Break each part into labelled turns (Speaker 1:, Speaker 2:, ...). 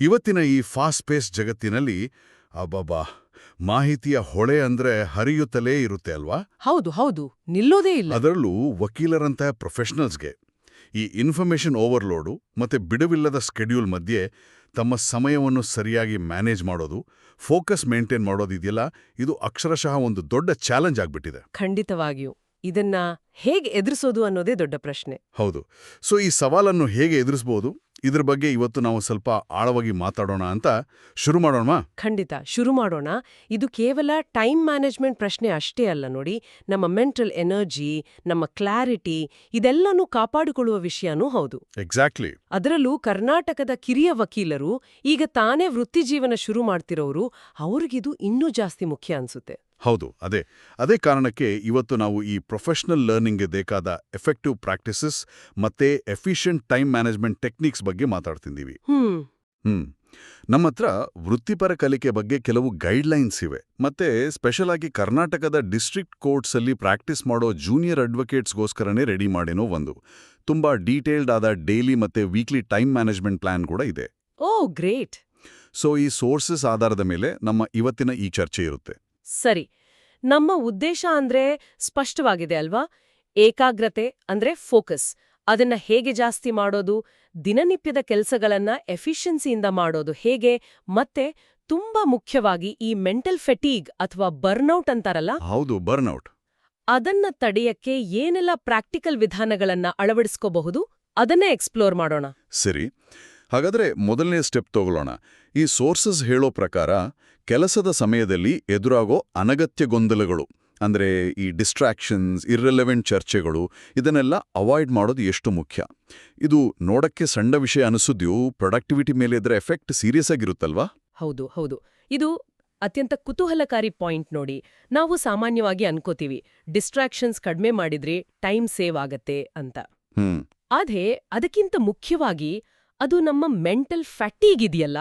Speaker 1: ಇವತ್ತಿನ ಈ fast phase ಜಗತ್ತಿನಲ್ಲಿ ಅಬ್ಬಬ್ಬಾ ಮಾಹಿತಿಯ ಹೊಳೆ ಅಂದ್ರೆ ಹರಿಯುತ್ತಲೇ ಇರುತ್ತೆ ಅಲ್ವಾ?
Speaker 2: ಹೌದು ಹೌದು. ನಿಲ್ಲೋದೇ ಇಲ್ಲ.
Speaker 1: ಅದರಲ್ಲೂ ವಕೀಲರಂತಹ ಪ್ರೊಫೆಷನಲ್ಸ್ಗೆ ಈ ಇನ್ಫಾರ್ಮೇಷನ್ ಓವರ್ಲೋಡು ಮತ್ತೆ ಬಿಡುವಿಲ್ಲದ ಸ್ಕೆಡ್ಯೂಲ್ ಮಧ್ಯೆ ತಮ್ಮ ಸಮಯವನ್ನು ಸರಿಯಾಗಿ ಮ್ಯಾನೇಜ್ ಮಾಡೋದು ಫೋಕಸ್ ಮೇಂಟೈನ್ ಮಾಡೋದಿದೆಯಲ್ಲ ಇದು ಅಕ್ಷರಶಃ ಒಂದು ದೊಡ್ಡ ಚಾಲೆಂಜ್ ಆಗ್ಬಿಟ್ಟಿದೆ.
Speaker 2: ಖಂಡಿತವಾಗಿಯೂ. ಇದನ್ನ ಹೇಗೆ ಎದುರಿಸೋದು ಅನ್ನೋದೇ ದೊಡ್ಡ ಪ್ರಶ್ನೆ.
Speaker 1: ಹೌದು. ಸೊ ಈ ಸವಾಲನ್ನು ಹೇಗೆ ಎದುರಿಸ್ಬೋದು? ಇದ್ರ ಬಗ್ಗೆ ಇವತ್ತು ನಾವು ಸ್ವಲ್ಪ ಆಳವಾಗಿ ಮಾತಾಡೋಣ ಅಂತ ಶುರು ಮಾಡೋಣ
Speaker 2: ಖಂಡಿತ. ಶುರು ಮಾಡೋಣ. ಇದು ಕೇವಲ ಟೈಮ್ ಮ್ಯಾನೇಜ್ಮೆಂಟ್ ಪ್ರಶ್ನೆ ಅಷ್ಟೇ ಅಲ್ಲ ನೋಡಿ. ನಮ್ಮ ಮೆಂಟಲ್ ಎನರ್ಜಿ ನಮ್ಮ ಕ್ಲಾರಿಟಿ ಇದೆಲ್ಲನೂ ಕಾಪಾಡಿಕೊಳ್ಳುವ ವಿಷಯನೂ ಹೌದು.
Speaker 1: ಎಕ್ಸಾಕ್ಟ್ಲಿ.
Speaker 2: ಅದರಲ್ಲೂ ಕರ್ನಾಟಕದ ಕಿರಿಯ ವಕೀಲರು ಈಗ ತಾನೇ ವೃತ್ತಿಜೀವನ ಶುರು ಮಾಡ್ತಿರೋರು ಅವ್ರಿಗಿದು ಇನ್ನೂ ಜಾಸ್ತಿ ಮುಖ್ಯ ಅನ್ಸುತ್ತೆ.
Speaker 1: ಹೌದು ಅದೇ. ಅದೇ ಕಾರಣಕ್ಕೆ ಇವತ್ತು ನಾವು ಈ ಪ್ರೊಫೆಷನಲ್ ಲರ್ನಿಂಗ್ಗೆ ಬೇಕಾದ ಎಫೆಕ್ಟಿವ್ ಪ್ರಾಕ್ಟೀಸಸ್ ಮತ್ತೆ ಎಫಿಷಿಯಂಟ್ ಟೈಮ್ ಮ್ಯಾನೇಜ್ಮೆಂಟ್ ಟೆಕ್ನಿಕ್ಸ್ ಬಗ್ಗೆ ಮಾತಾಡ್ತಿದ್ದೀವಿ.
Speaker 2: ಹ್ಮ್.
Speaker 1: ನಮ್ಮ ಹತ್ರ ವೃತ್ತಿಪರ ಕಲಿಕೆ ಬಗ್ಗೆ ಕೆಲವು ಗೈಡ್ಲೈನ್ಸ್ ಇವೆ. ಮತ್ತೆ ಸ್ಪೆಷಲ್ ಆಗಿ ಕರ್ನಾಟಕದ ಡಿಸ್ಟ್ರಿಕ್ಟ್ ಕೋರ್ಟ್ಸಲ್ಲಿ ಪ್ರಾಕ್ಟೀಸ್ ಮಾಡೋ ಜೂನಿಯರ್ ಅಡ್ವೊಕೇಟ್ಸ್ಗೋಸ್ಕರನೇ ರೆಡಿ ಮಾಡೇನೋ ಒಂದು. ತುಂಬಾ ಡೀಟೇಲ್ಡ್ ಆದ ಡೈಲಿ ಮತ್ತೆ ವೀಕ್ಲಿ ಟೈಮ್ ಮ್ಯಾನೇಜ್ಮೆಂಟ್ ಪ್ಲಾನ್ ಕೂಡ ಇದೆ.
Speaker 2: Oh great.
Speaker 1: ಸೊ ಈ ಸೋರ್ಸಸ್ ಆಧಾರದ ಮೇಲೆ ನಮ್ಮ ಇವತ್ತಿನ ಈ ಚರ್ಚೆ ಇರುತ್ತೆ.
Speaker 2: ಸರಿ. ನಮ್ಮ ಉದ್ದೇಶ ಅಂದ್ರೆ ಸ್ಪಷ್ಟವಾಗಿದೆ ಅಲ್ವಾ? ಏಕಾಗ್ರತೆ ಅಂದ್ರೆ ಫೋಕಸ್. ಅದನ್ನ ಹೇಗೆ ಜಾಸ್ತಿ ಮಾಡೋದು? ದಿನನಿತ್ಯದ ಕೆಲಸಗಳನ್ನ ಎಫಿಷಿಯನ್ಸಿಯಿಂದ ಮಾಡೋದು ಹೇಗೆ? ಮತ್ತೆ ತುಂಬಾ ಮುಖ್ಯವಾಗಿ ಈ ಮೆಂಟಲ್ ಫೆಟೀಗ್ ಅಥವಾ ಬರ್ನೌಟ್ ಅಂತಾರಲ್ಲ?
Speaker 1: ಹೌದು ಬರ್ನೌಟ್
Speaker 2: ಅದನ್ನ ತಡೆಯಕ್ಕೆ ಏನೆಲ್ಲ ಪ್ರಾಕ್ಟಿಕಲ್ ವಿಧಾನಗಳನ್ನ ಅಳವಡಿಸ್ಕೋಬಹುದು? ಅದನ್ನೇ ಎಕ್ಸ್ಪ್ಲೋರ್ ಮಾಡೋಣ.
Speaker 1: ಸರಿ. ಹಾಗಾದ್ರೆ ಮೊದಲನೇ ಸ್ಟೆಪ್ ತಗೊಳ್ಳೋಣ. ಈ ಸೋರ್ಸಸ್ ಹೇಳೋ ಪ್ರಕಾರ ಕೆಲಸದ ಸಮಯದಲ್ಲಿ ಎದುರಾಗೋ ಅನಗತ್ಯ ಗೊಂದಲಗಳು ಅಂದ್ರೆ ಈ ಡಿಸ್ಟ್ರಾಕ್ಷನ್ಸ್ ಇರ್ರೆಲೆವೆಂಟ್ ಚರ್ಚೆಗಳು ಇದನ್ನೆಲ್ಲ ಅವಾಯ್ಡ್ ಮಾಡೋದು ಎಷ್ಟು ಮುಖ್ಯ? ಇದು ನೋಡಕ್ಕೆ ಸಣ್ಣ ವಿಷಯ ಅನಿಸಿದ್ಯೂ ಪ್ರೊಡಕ್ಟಿವಿಟಿ ಮೇಲೆ ಇದರ ಎಫೆಕ್ಟ್ ಸೀರಿಯಸ್ ಆಗಿರುತ್ತಲ್ವಾ?
Speaker 2: ಹೌದು ಹೌದು. ಇದು ಅತ್ಯಂತ ಕುತೂಹಲಕಾರಿ ಪಾಯಿಂಟ್ ನೋಡಿ. ನಾವು ಸಾಮಾನ್ಯವಾಗಿ ಅನ್ಕೋತೀವಿ ಡಿಸ್ಟ್ರಾಕ್ಷನ್ಸ್ ಕಡಿಮೆ ಮಾಡಿದ್ರೆ ಟೈಮ್ ಸೇವ್ ಆಗತ್ತೆ ಅಂತ. ಆದ್ರೆ ಅದಕ್ಕಿಂತ ಮುಖ್ಯವಾಗಿ ಅದು ನಮ್ಮ ಮೆಂಟಲ್ ಫ್ಯಾಟೀಗ್ ಇದೆಯಲ್ಲ?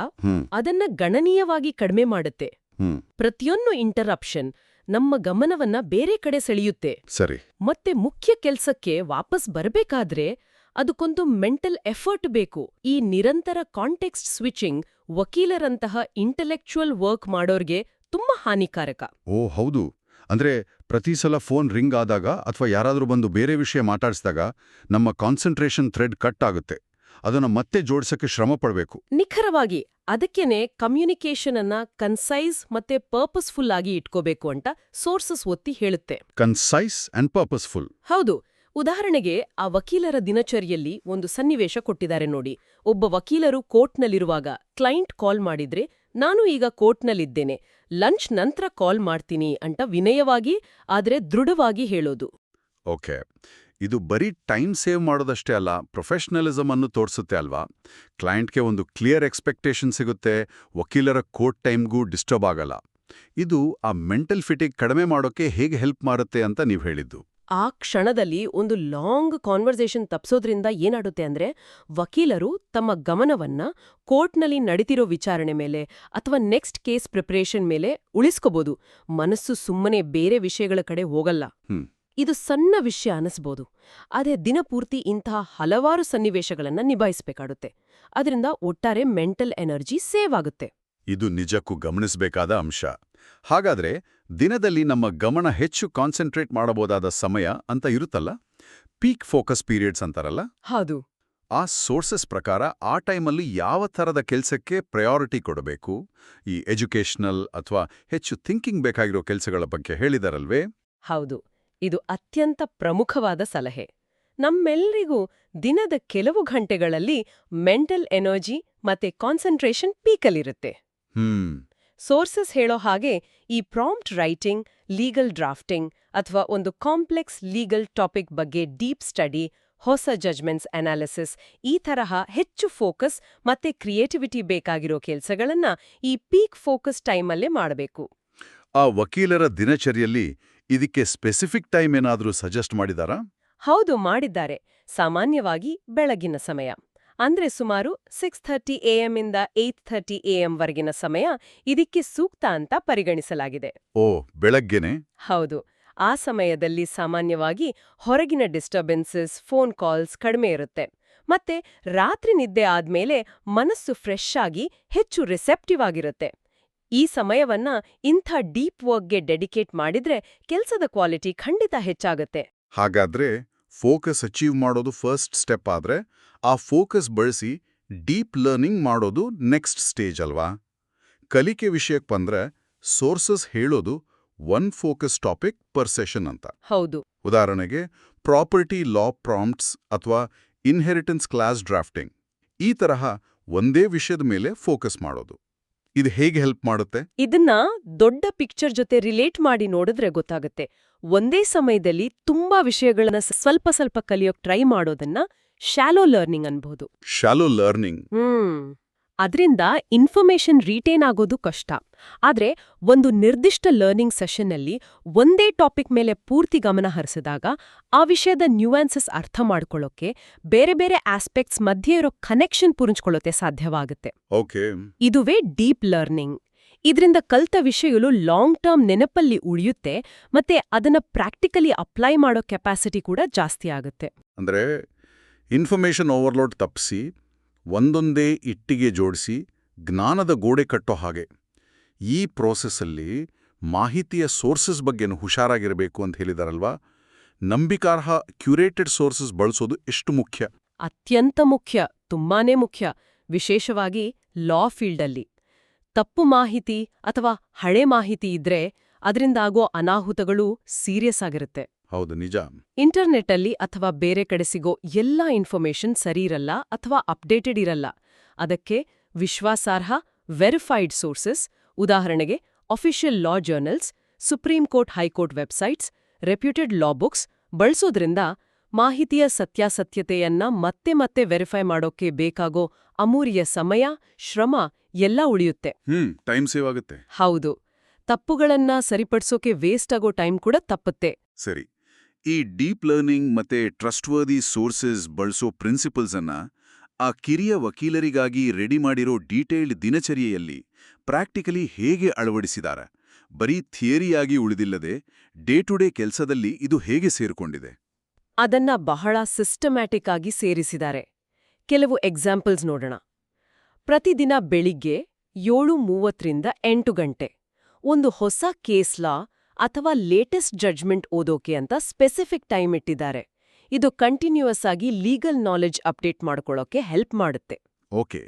Speaker 2: ಅದನ್ನ ಗಣನೀಯವಾಗಿ ಕಡಿಮೆ ಮಾಡುತ್ತೆ. ಪ್ರತಿಯೊಂದು ಇಂಟರಪ್ಷನ್ ನಮ್ಮ ಗಮನವನ್ನ ಬೇರೆ ಕಡೆ ಸೆಳೆಯುತ್ತೆ.
Speaker 1: ಸರಿ.
Speaker 2: ಮತ್ತೆ ಮುಖ್ಯ ಕೆಲ್ಸಕ್ಕೆ ವಾಪಸ್ ಬರಬೇಕಾದ್ರೆ ಅದಕ್ಕೊಂದು ಮೆಂಟಲ್ ಎಫರ್ಟ್ ಬೇಕು. ಈ ನಿರಂತರ ಕಾಂಟೆಕ್ಸ್ಟ್ ಸ್ವಿಚಿಂಗ್ ವಕೀಲರಂತಹ ಇಂಟೆಲೆಕ್ಚುಯಲ್ ವರ್ಕ್ ಮಾಡೋರ್ಗೆ ತುಂಬಾ ಹಾನಿಕಾರಕ.
Speaker 1: ಓ ಹೌದು. ಅಂದ್ರೆ ಪ್ರತಿ ಸಲ ಫೋನ್ ರಿಂಗ್ ಆದಾಗ ಅಥವಾ ಯಾರಾದರೂ ಬಂದು ಬೇರೆ ವಿಷಯ ಮಾತಾಡಿಸಿದಾಗ ನಮ್ಮ ಕಾನ್ಸಂಟ್ರೇಷನ್ ಥ್ರೆಡ್ ಕಟ್ ಆಗುತ್ತೆ. ಅದನ್ನ ಮತ್ತೆ ಜೋಡಿಸಕ್ಕೆ ಶ್ರಮ ಪಡಬೇಕು.
Speaker 2: ನಿಖರವಾಗಿ ಅದಕ್ಕೇನೆ ಕಮ್ಯುನಿಕೇಶನ್ ಅನ್ನ ಕನ್ಸೈಸ್ ಮತ್ತೆ ಪರ್ಪಸ್ಫುಲ್ ಆಗಿ ಇಟ್ಕೋಬೇಕು ಅಂತ ಸೋರ್ಸಸ್ ಒತ್ತಿ ಹೇಳುತ್ತೆ.
Speaker 1: ಕನ್ಸೈಸ್ ಅಂಡ್ ಪರ್ಪಸ್ಫುಲ್
Speaker 2: ಹೌದು ಉದಾಹರಣೆಗೆ ಆ ವಕೀಲರ ದಿನಚರಿಯಲ್ಲಿ ಒಂದು ಸನ್ನಿವೇಶ ಕೊಟ್ಟಿದ್ದಾರೆ ನೋಡಿ. ಒಬ್ಬ ವಕೀಲರು ಕೋರ್ಟ್ನಲ್ಲಿರುವಾಗ ಕ್ಲೈಂಟ್ ಕಾಲ್ ಮಾಡಿದ್ರೆ ನಾನು ಈಗ ಕೋರ್ಟ್ನಲ್ಲಿದ್ದೇನೆ ಲಂಚ್ ನಂತರ ಕಾಲ್ ಮಾಡ್ತೀನಿ ಅಂತ ವಿನಯವಾಗಿ ಆದರೆ ದೃಢವಾಗಿ ಹೇಳೋದು.
Speaker 1: ಓಕೆ ಇದು ಬರೀ ಟೈಮ್ ಸೇವ್ ಮಾಡೋದಷ್ಟೇ ಅಲ್ಲ ಪ್ರೊಫೆಷ್ನಲಿಸಮ್ ಅನ್ನು ತೋರಿಸುತ್ತೆ ಅಲ್ವಾ? ಕ್ಲೈಂಟ್ಗೆ ಒಂದು ಕ್ಲಿಯರ್ ಎಕ್ಸ್ಪೆಕ್ಟೇಷನ್ ಸಿಗುತ್ತೆ ವಕೀಲರ ಕೋರ್ಟ್ ಟೈಮ್ಗೂ ಡಿಸ್ಟರ್ಬ್ ಆಗಲ್ಲ. ಇದು ಆ ಮೆಂಟಲ್ ಫಿಟಿಗ್ ಕಡಿಮೆ ಮಾಡೋಕೆ ಹೇಗೆ ಹೆಲ್ಪ್ ಮಾಡುತ್ತೆ ಅಂತ ನೀವು ಹೇಳಿದ್ದು.
Speaker 2: ಆ ಕ್ಷಣದಲ್ಲಿ ಒಂದು ಲಾಂಗ್ ಕಾನ್ವರ್ಸೇಷನ್ ತಪ್ಸೋದ್ರಿಂದ ಏನಾಡುತ್ತೆ ಅಂದ್ರೆ ವಕೀಲರು ತಮ್ಮ ಗಮನವನ್ನ ಕೋರ್ಟ್ನಲ್ಲಿ ನಡೀತಿರೋ ವಿಚಾರಣೆ ಮೇಲೆ ಅಥವಾ ನೆಕ್ಸ್ಟ್ ಕೇಸ್ ಪ್ರಿಪರೇಷನ್ ಮೇಲೆ ಉಳಿಸ್ಕೋಬಹುದು ಮನಸ್ಸು ಸುಮ್ಮನೆ ಬೇರೆ ವಿಷಯಗಳ ಕಡೆ ಹೋಗಲ್ಲ. ಇದು ಸಣ್ಣ ವಿಷಯ ಅನಿಸ್ಬೋದು. ಆದರೆ ದಿನಪೂರ್ತಿ ಇಂತಹ ಹಲವಾರು ಸನ್ನಿವೇಶಗಳನ್ನು ನಿಭಾಯಿಸಬೇಕಾಗುತ್ತೆ. ಅದರಿಂದ ಒಟ್ಟಾರೆ ಮೆಂಟಲ್ ಎನರ್ಜಿ ಸೇವ್ ಆಗುತ್ತೆ.
Speaker 1: ಇದು ನಿಜಕ್ಕೂ ಗಮನಿಸಬೇಕಾದ ಅಂಶ. ಹಾಗಾದ್ರೆ ದಿನದಲ್ಲಿ ನಮ್ಮ ಗಮನ ಹೆಚ್ಚು ಕಾನ್ಸಂಟ್ರೇಟ್ ಮಾಡಬಹುದಾದ ಸಮಯ ಅಂತ ಇರುತ್ತಲ್ಲ? ಪೀಕ್ ಫೋಕಸ್ ಪೀರಿಯಡ್ಸ್ ಅಂತಾರಲ್ಲ?
Speaker 2: ಹೌದು.
Speaker 1: ಆ ಸೋರ್ಸಸ್ ಪ್ರಕಾರ ಆ ಟೈಮಲ್ಲಿ ಯಾವ ಥರದ ಕೆಲಸಕ್ಕೆ ಪ್ರಯಾರಿಟಿ ಕೊಡಬೇಕು? ಈ ಎಜುಕೇಷನಲ್ ಅಥವಾ ಹೆಚ್ಚು ಥಿಂಕಿಂಗ್ ಬೇಕಾಗಿರೋ ಕೆಲಸಗಳ ಬಗ್ಗೆ ಹೇಳಿದಾರಲ್ವೇ?
Speaker 2: ಹೌದು. ಇದು ಅತ್ಯಂತ ಪ್ರಮುಖವಾದ ಸಲಹೆ. ನಮ್ಮೆಲ್ಲರಿಗೂ ದಿನದ ಕೆಲವು ಗಂಟೆಗಳಲ್ಲಿ ಮೆಂಟಲ್ ಎನರ್ಜಿ ಮತ್ತೆ ಕಾನ್ಸಂಟ್ರೇಷನ್ ಪೀಕಲ್ಲಿರುತ್ತೆ.
Speaker 1: ಹ್ಮ್.
Speaker 2: ಸೋರ್ಸಸ್ ಹೇಳೋ ಹಾಗೆ ಈ ಪ್ರಾಂಪ್ಟ್ ರೈಟಿಂಗ್ ಲೀಗಲ್ ಡ್ರಾಫ್ಟಿಂಗ್ ಅಥವಾ ಒಂದು ಕಾಂಪ್ಲೆಕ್ಸ್ ಲೀಗಲ್ ಟಾಪಿಕ್ ಬಗ್ಗೆ ಡೀಪ್ ಸ್ಟಡಿ ಹೊಸ ಜಜ್ಮೆಂಟ್ಸ್ ಅನಾಲಿಸಿಸ್ ಈ ತರಹ ಹೆಚ್ಚು ಫೋಕಸ್ ಮತ್ತೆ ಕ್ರಿಯೇಟಿವಿಟಿ ಬೇಕಾಗಿರೋ ಕೆಲಸಗಳನ್ನ ಈ ಪೀಕ್ ಫೋಕಸ್ ಟೈಮಲ್ಲೇ ಮಾಡಬೇಕು.
Speaker 1: ಆ ವಕೀಲರ ದಿನಚರಿಯಲ್ಲಿ ಇದಕ್ಕೆ ಸ್ಪೆಸಿಫಿಕ್ ಟೈಮ್ ಏನಾದರೂ ಸಜೆಸ್ಟ್ ಮಾಡಿದಾರಾ?
Speaker 2: ಹೌದು ಮಾಡಿದ್ದಾರೆ. ಸಾಮಾನ್ಯವಾಗಿ ಬೆಳಗಿನ ಸಮಯ. ಅಂದ್ರೆ ಸುಮಾರು ಸಿಕ್ಸ್ ಥರ್ಟಿ ಎಎಂ ಇಂದ ಏಟ್ ಥರ್ಟಿ ಎಎಂ ವರೆಗಿನ ಸಮಯ ಇದಕ್ಕೆ ಸೂಕ್ತ ಅಂತ ಪರಿಗಣಿಸಲಾಗಿದೆ.
Speaker 1: ಓ ಬೆಳಗ್ಗೆನೆ?
Speaker 2: ಹೌದು. ಆ ಸಮಯದಲ್ಲಿ ಸಾಮಾನ್ಯವಾಗಿ ಹೊರಗಿನ ಡಿಸ್ಟರ್ಬೆನ್ಸಸ್ ಫೋನ್ ಕಾಲ್ಸ್ ಕಡಿಮೆ ಇರುತ್ತೆ. ಮತ್ತೆ ರಾತ್ರಿ ನಿದ್ದೆ ಆದ್ಮೇಲೆ ಮನಸ್ಸು ಫ್ರೆಶ್ ಆಗಿ ಹೆಚ್ಚು ರಿಸೆಪ್ಟಿವ್ ಆಗಿರುತ್ತೆ. ಈ ಸಮಯವನ್ನ ಇಂಥ ಡೀಪ್ ವರ್ಕ್ಗೆ ಡೆಡಿಕೇಟ್ ಮಾಡಿದ್ರೆ ಕೆಲಸದ ಕ್ವಾಲಿಟಿ ಖಂಡಿತ ಹೆಚ್ಚಾಗತ್ತೆ.
Speaker 1: ಹಾಗಾದ್ರೆ ಫೋಕಸ್ ಅಚೀವ್ ಮಾಡೋದು ಫಸ್ಟ್ ಸ್ಟೆಪ್ ಆದ್ರೆ ಆ ಫೋಕಸ್ ಬಳಸಿ ಡೀಪ್ ಲರ್ನಿಂಗ್ ಮಾಡೋದು ನೆಕ್ಸ್ಟ್ ಸ್ಟೇಜ್ ಅಲ್ವಾ? ಕಲಿಕೆ ವಿಷಯಕ್ಕೆ ಬಂದ್ರೆ ಸೋರ್ಸಸ್ ಹೇಳೋದು one focus topic per session ಅಂತ.
Speaker 2: ಹೌದು.
Speaker 1: ಉದಾಹರಣೆಗೆ ಪ್ರಾಪರ್ಟಿ ಲಾ ಪ್ರಾಂಪ್ಟ್ಸ್ ಅಥವಾ ಇನ್ಹೆರಿಟೆನ್ಸ್ ಕ್ಲಾಸ್ ಡ್ರಾಫ್ಟಿಂಗ್ ಈ ತರಹ ಒಂದೇ ವಿಷಯದ ಮೇಲೆ ಫೋಕಸ್ ಮಾಡೋದು. ಇದು ಹೇಗೆ ಹೆಲ್ಪ್ ಮಾಡುತ್ತೆ?
Speaker 2: ಇದನ್ನ ದೊಡ್ಡ ಪಿಕ್ಚರ್ ಜೊತೆ ರಿಲೇಟ್ ಮಾಡಿ ನೋಡಿದ್ರೆ ಗೊತ್ತಾಗುತ್ತೆ. ಒಂದೇ ಸಮಯದಲ್ಲಿ ತುಂಬಾ ವಿಷಯಗಳನ್ನ ಸ್ವಲ್ಪ ಸ್ವಲ್ಪ ಕಲಿಯೋಕ್ ಟ್ರೈ ಮಾಡೋದನ್ನ ಶಾಲೋ ಲರ್ನಿಂಗ್ ಅನ್ಬಹುದು
Speaker 1: ಶಾಲೋ ಲರ್ನಿಂಗ್
Speaker 2: ಹ್ಮ್. ಅದ್ರಿಂದ ಇನ್ಫಾರ್ಮೇಷನ್ ರೀಟೇನ್ ಆಗೋದು ಕಷ್ಟ. ಆದರೆ ಒಂದು ನಿರ್ದಿಷ್ಟ ಲರ್ನಿಂಗ್ ಸೆಷನ್ನಲ್ಲಿ ಒಂದೇ ಟಾಪಿಕ್ ಮೇಲೆ ಪೂರ್ತಿ ಗಮನ ಹರಿಸಿದಾಗ ಆ ವಿಷಯದ ನ್ಯೂಯಾನ್ಸಸ್ ಅರ್ಥ ಮಾಡ್ಕೊಳ್ಳೋಕೆ ಬೇರೆ ಬೇರೆ ಆಸ್ಪೆಕ್ಟ್ಸ್ ಮಧ್ಯೆ ಇರೋ ಕನೆಕ್ಷನ್ ಪುರಿಂಚ್ಕೊಳ್ಳೋಕೆ ಸಾಧ್ಯವಾಗುತ್ತೆ.
Speaker 1: ಓಕೆ
Speaker 2: ಇದುವೇ ಡೀಪ್ ಲರ್ನಿಂಗ್ ಇದರಿಂದ ಕಲ್ತ ವಿಷಯಗಳು ಲಾಂಗ್ ಟರ್ಮ್ ನೆನಪಲ್ಲಿ ಉಳಿಯುತ್ತೆ ಮತ್ತೆ ಅದನ್ನ ಪ್ರಾಕ್ಟಿಕಲಿ ಅಪ್ಲೈ ಮಾಡೋ ಕೆಪಾಸಿಟಿ ಕೂಡ ಜಾಸ್ತಿ ಆಗುತ್ತೆ.
Speaker 1: ಅಂದ್ರೆ ಇನ್ಫಾರ್ಮೇಶನ್ ಓವರ್ಲೋಡ್ ತಪ್ಪಿಸಿ ಒಂದೊಂದೇ ಇಟ್ಟಿಗೆ ಜೋಡಿಸಿ ಜ್ಞಾನದ ಗೋಡೆ ಕಟ್ಟೋ ಹಾಗೆ. ಈ ಪ್ರೋಸೆಸ್ಸಲ್ಲಿ ಮಾಹಿತಿಯ ಸೋರ್ಸಸ್ ಬಗ್ಗೆನೂ ಹುಷಾರಾಗಿರಬೇಕು ಅಂತ ಹೇಳಿದಾರಲ್ವಾ? ನಂಬಿಕಾರ್ಹ ಕ್ಯೂರೇಟೆಡ್ ಸೋರ್ಸಸ್ ಬಳಸೋದು ಎಷ್ಟು ಮುಖ್ಯ?
Speaker 2: ಅತ್ಯಂತ ಮುಖ್ಯ, ತುಂಬಾನೇ ಮುಖ್ಯ, ವಿಶೇಷವಾಗಿ ಲಾ ಫೀಲ್ಡಲ್ಲಿ ತಪ್ಪು ಮಾಹಿತಿ ಅಥವಾ ಹಳೆ ಮಾಹಿತಿ ಇದ್ರೆ ಅದರಿಂದಾಗೋ ಅನಾಹುತಗಳು ಸೀರಿಯಸ್ ಆಗಿರುತ್ತೆ.
Speaker 1: ಹೌದು ನಿಜ.
Speaker 2: ಇಂಟರ್ನೆಟ್ಟಲ್ಲಿ ಅಥವಾ ಬೇರೆ ಕಡೆ ಸಿಗೋ ಎಲ್ಲ ಇನ್ಫಾರ್ಮೇಷನ್ ಸರಿ ಇರಲ್ಲ ಅಥವಾ ಅಪ್ಡೇಟೆಡ್ ಇರಲ್ಲ. ಅದಕ್ಕೆ ವಿಶ್ವಾಸಾರ್ಹ ವೆರಿಫೈಡ್ ಸೋರ್ಸಸ್ ಉದಾಹರಣೆಗೆ official law journals Supreme Court high court websites reputed law books ಬಳಸೋದ್ರಿಂದ ಮಾಹಿತಿಯ ಸತ್ಯಾಸತ್ಯತೆಯನ್ನ ಮತ್ತೆ ಮತ್ತೆ ವೆರಿಫೈ ಮಾಡೋಕೆ ಬೇಕಾಗೋ ಅಮೂರಿಯ ಸಮಯ ಶ್ರಮ ಎಲ್ಲ ಉಳಿಯುತ್ತೆ.
Speaker 1: ಟೈಮ್ ಸೇವ್ ಆಗುತ್ತೆ.
Speaker 2: ಹೌದು. ತಪ್ಪುಗಳನ್ನ ಸರಿಪಡಿಸೋಕೆ ವೇಸ್ಟ್ ಆಗೋ ಟೈಮ್ ಕೂಡ ತಪ್ಪುತ್ತೆ.
Speaker 1: ಸರಿ. ಈ ಡೀಪ್ ಲರ್ನಿಂಗ್ ಮತ್ತೆ ಟ್ರಸ್ಟ್ವರ್ದಿ ಸೋರ್ಸಸ್ ಬಳಸೋ ಪ್ರಿನ್ಸಿಪಲ್ಸ್ ಅನ್ನ ಆ ಕಿರಿಯ ವಕೀಲರಿಗಾಗಿ ರೆಡಿ ಮಾಡಿರೋ ಡೀಟೇಲ್ಡ್ ದಿನಚರಿಯಲ್ಲಿ ಪ್ರಾಕ್ಟಿಕಲಿ ಹೇಗೆ ಅಳವಡಿಸಿದಾರ, ಬರೀ ಥಿಯರಿಯಾಗಿ ಉಳಿದಿಲ್ಲದೆ ಡೇ ಟು ಡೇ ಕೆಲಸದಲ್ಲಿ ಇದು ಹೇಗೆ ಸೇರಿಕೊಂಡಿದೆ?
Speaker 2: ಅದನ್ನ ಬಹಳ ಸಿಸ್ಟಮ್ಯಾಟಿಕ್ ಆಗಿ ಸೇರಿಸಿದ್ದಾರೆ ಕೆಲವು ಎಕ್ಸಾಂಪಲ್ಸ್ ನೋಡೋಣ. ಪ್ರತಿದಿನ ಬೆಳಿಗ್ಗೆ ಏಳು ಮೂವತ್ತರಿಂದ ಎಂಟು ಗಂಟೆ. ಒಂದು ಹೊಸ ಕೇಸ್ ಲಾ ಅಥವಾ ಲೇಟೆಸ್ಟ್ ಜಡ್ಜ್ಮೆಂಟ್ ಓದೋಕೆ ಅಂತ ಸ್ಪೆಸಿಫಿಕ್ ಟೈಮ್ ಇಟ್ಟಿದ್ದಾರೆ. ಇದು ಕಂಟಿನ್ಯೂಯಸ್ ಆಗಿ ಲೀಗಲ್ ನಾಲೆಜ್ ಅಪ್ಡೇಟ್ ಮಾಡ್ಕೊಳ್ಳೋಕೆ ಹೆಲ್ಪ್ ಮಾಡುತ್ತೆ.
Speaker 1: ಓಕೆ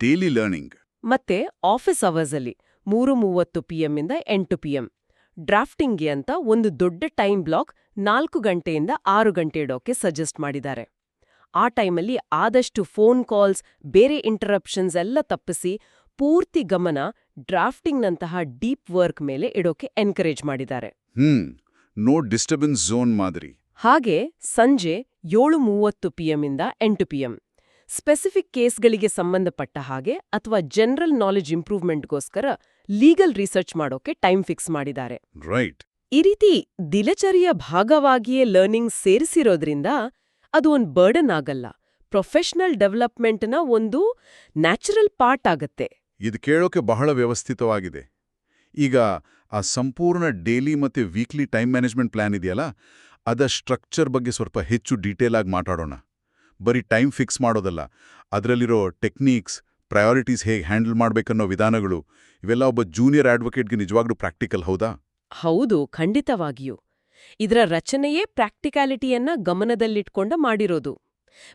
Speaker 1: ಡೈಲಿ ಲರ್ನಿಂಗ್
Speaker 2: ಮತ್ತೆ ಆಫೀಸ್ ಅವರ್ಸಲ್ಲಿ ಮೂರು ಮೂವತ್ತು ಪಿಎಂ ಇಂದ ಎಂಟು ಪಿ ಎಂ ಡ್ರಾಫ್ಟಿಂಗ್ಗೆ ಅಂತ ಒಂದು ದೊಡ್ಡ ಟೈಮ್ ಬ್ಲಾಕ್ ನಾಲ್ಕು ಗಂಟೆಯಿಂದ ಆರು ಗಂಟೆ ಇಡೋಕೆ ಸಜೆಸ್ಟ್ ಮಾಡಿದ್ದಾರೆ. ಆ ಟೈಮಲ್ಲಿ ಆದಷ್ಟು ಫೋನ್ ಕಾಲ್ಸ್ ಬೇರೆ ಇಂಟರಪ್ಷನ್ಸ್ ಎಲ್ಲ ತಪ್ಪಿಸಿ ಪೂರ್ತಿ ಗಮನ ಡ್ರಾಫ್ಟಿಂಗ್ನಂತಹ ಡೀಪ್ ವರ್ಕ್ ಮೇಲೆ ಇಡೋಕೆ ಎನ್ಕರೇಜ್ ಮಾಡಿದ್ದಾರೆ.
Speaker 1: ಹ್ಮ್ ನೋ ಡಿಸ್ಟರ್ಬೆನ್ಸ್ ಝೋನ್ ಮಾದರಿ.
Speaker 2: ಹಾಗೆ ಸಂಜೆ ಏಳು ಮೂವತ್ತು ಪಿಎಂ ಇಂದ ಎಂಟು ಪಿಎಂ. ಸ್ಪೆಸಿಫಿಕ್ ಕೇಸ್ಗಳಿಗೆ ಸಂಬಂಧಪಟ್ಟ ಹಾಗೆ ಅಥವಾ ಜನರಲ್ ನಾಲೆಜ್ ಇಂಪ್ರೂವ್ಮೆಂಟ್ಗೋಸ್ಕರ ಲೀಗಲ್ ರಿಸರ್ಚ್ ಮಾಡೋಕೆ ಟೈಮ್ ಫಿಕ್ಸ್ ಮಾಡಿದ್ದಾರೆ.
Speaker 1: ರೈಟ್.
Speaker 2: ಈ ರೀತಿ ದಿನಚರಿಯ ಭಾಗವಾಗಿಯೇ ಲರ್ನಿಂಗ್ ಸೇರಿಸಿರೋದ್ರಿಂದ ಅದು ಒಂದು ಬರ್ಡನ್ ಆಗಲ್ಲ. ಪ್ರೊಫೆಷನಲ್ ಡೆವಲಪ್ಮೆಂಟ್ನ ಒಂದು ನ್ಯಾಚುರಲ್ ಪಾರ್ಟ್ ಆಗತ್ತೆ.
Speaker 1: ಇದು ಕೇಳೋಕೆ ಬಹಳ ವ್ಯವಸ್ಥಿತವಾಗಿದೆ. ಈಗ ಆ ಸಂಪೂರ್ಣ ಡೈಲಿ ಮತ್ತೆ ವೀಕ್ಲಿ ಟೈಮ್ ಮ್ಯಾನೇಜ್ಮೆಂಟ್ ಪ್ಲಾನ್ ಇದೆಯಲ್ಲ ಅದರ ಸ್ಟ್ರಕ್ಚರ್ ಬಗ್ಗೆ ಸ್ವಲ್ಪ ಹೆಚ್ಚು ಡೀಟೇಲ್ ಆಗಿ ಮಾತಾಡೋಣ. ಬರೀ ಟೈಮ್ ಫಿಕ್ಸ್ ಮಾಡೋದಲ್ಲ, ಅದರಲ್ಲಿರೋ ಟೆಕ್ನಿಕ್ಸ್, ಪ್ರಯಾರಿಟೀಸ್ ಹೇಗೆ ಹ್ಯಾಂಡಲ್ ಮಾಡಬೇಕನ್ನೋ ವಿಧಾನಗಳು, ಇವೆಲ್ಲ ಒಬ್ಬ ಜೂನಿಯರ್ ಅಡ್ವೊಕೇಟ್ಗೆ ನಿಜವಾಗ್ಲೂ ಪ್ರಾಕ್ಟಿಕಲ್ ಹೌದಾ?
Speaker 2: ಹೌದು, ಖಂಡಿತವಾಗಿಯೂ. ಇದರ ರಚನೆಯೇ ಪ್ರಾಕ್ಟಿಕ್ಯಾಲಿಟಿಯನ್ನ ಗಮನದಲ್ಲಿಟ್ಕೊಂಡ ಮಾಡಿರೋದು.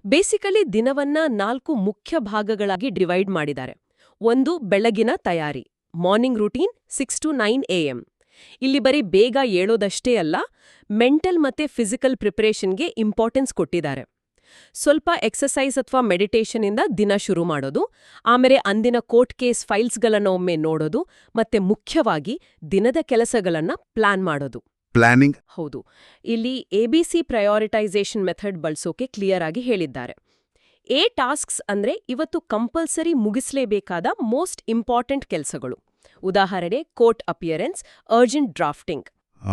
Speaker 2: ಬೇಸಿಕಲಿ ದಿನವನ್ನ ನಾಲ್ಕು ಮುಖ್ಯ ಭಾಗಗಳಾಗಿ ಡಿವೈಡ್ ಮಾಡಿದ್ದಾರೆ. ಒಂದು ಬೆಳಗಿನ ತಯಾರಿ. Morning routine six to nine A M ಇಲ್ಲಿ ಬರೀ ಬೇಗ ಏಳೋದಷ್ಟೇ ಅಲ್ಲ ಮೆಂಟಲ್ ಮತ್ತೆ ಫಿಸಿಕಲ್ ಪ್ರಿಪರೇಷನ್ಗೆ ಇಂಪಾರ್ಟೆನ್ಸ್ ಕೊಟ್ಟಿದ್ದಾರೆ. ಸ್ವಲ್ಪ ಎಕ್ಸಸೈಸ್ ಅಥವಾ ಮೆಡಿಟೇಷನಿಂದ ದಿನ ಶುರು ಮಾಡೋದು ಆಮೇಲೆ ಅಂದಿನ ಕೋರ್ಟ್ ಕೇಸ್ ಫೈಲ್ಸ್ಗಳನ್ನು ಒಮ್ಮೆ ನೋಡೋದು ಮತ್ತೆ ಮುಖ್ಯವಾಗಿ ದಿನದ ಕೆಲಸಗಳನ್ನ ಪ್ಲಾನ್ ಮಾಡೋದು.
Speaker 1: ಪ್ಲಾನಿಂಗ್?
Speaker 2: ಹೌದು. ಇಲ್ಲಿ ಎಬಿಸಿ ಪ್ರಯಾರಿಟೈಸೇಷನ್ ಮೆಥಡ್ ಬಳಸೋಕೆ ಕ್ಲಿಯರ್ ಆಗಿ ಹೇಳಿದ್ದಾರೆ. ಎ ಟಾಸ್ಕ್ಸ್ ಅಂದ್ರೆ ಇವತ್ತು ಕಂಪಲ್ಸರಿ ಮುಗಿಸ್ಲೇಬೇಕಾದ ಮೋಸ್ಟ್ ಇಂಪಾರ್ಟೆಂಟ್ ಕೆಲಸಗಳು. ಉದಾಹರಣೆ court appearance urgent drafting.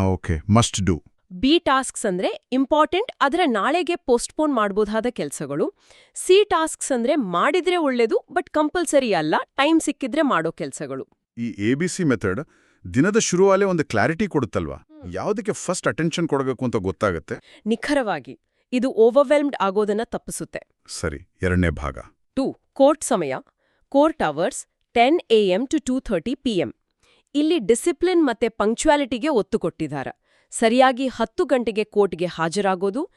Speaker 1: Okay. Must do.
Speaker 2: B tasks ಅಂದ್ರೆ ಇಂಪಾರ್ಟೆಂಟ್ ಅದರ ನಾಳೆಗೆ ಪೋಸ್ಟ್ಪೋನ್ ಮಾಡಬಹುದಾದ ಕೆಲಸಗಳು. ಸಿ ಟಾಸ್ಕ್ಸ್ ಅಂದ್ರೆ ಮಾಡಿದ್ರೆ ಒಳ್ಳೇದು ಬಟ್ ಕಂಪಲ್ಸರಿ ಅಲ್ಲ ಟೈಮ್ ಸಿಕ್ಕಿದ್ರೆ ಮಾಡೋ ಕೆಲಸಗಳು.
Speaker 1: ಈ ಎ ಬಿ ಸಿ ಮೆಥಡ್ ದಿನದ ಶುರುವಾಲೆ ಒಂದು ಕ್ಲಾರಿಟಿ ಕೊಡುತ್ತಲ್ವಾ? ಯಾವುದಕ್ಕೆ ಫಸ್ಟ್ ಅಟೆನ್ಷನ್ ಕೊಡಬೇಕು ಅಂತ ಗೊತ್ತಾಗುತ್ತೆ?
Speaker 2: ನಿಖರವಾಗಿ. ಇದು ಓವರ್ವೆಲ್ಮ್ಡ್ ಆಗೋದನ್ನ ತಪ್ಪಿಸುತ್ತೆ.
Speaker 1: ಸರಿ ಎರಡನೇ ಭಾಗ.
Speaker 2: ಟು ಕೋರ್ಟ್ ಸಮಯ. Court hours ten A M to two thirty PM ಇಲ್ಲಿ ಡಿಸಿಪ್ಲಿನ್ ಮತ್ತೆ ಪಂಕ್ಚುಯಾಲಿಟಿಗೆ ಒತ್ತು ಕೊಟ್ಟಿದ್ದಾರೆ. ಸರಿಯಾಗಿ ಹತ್ತು ಗಂಟೆಗೆ ಕೋರ್ಟ್ಗೆ ಹಾಜರಾಗೋದು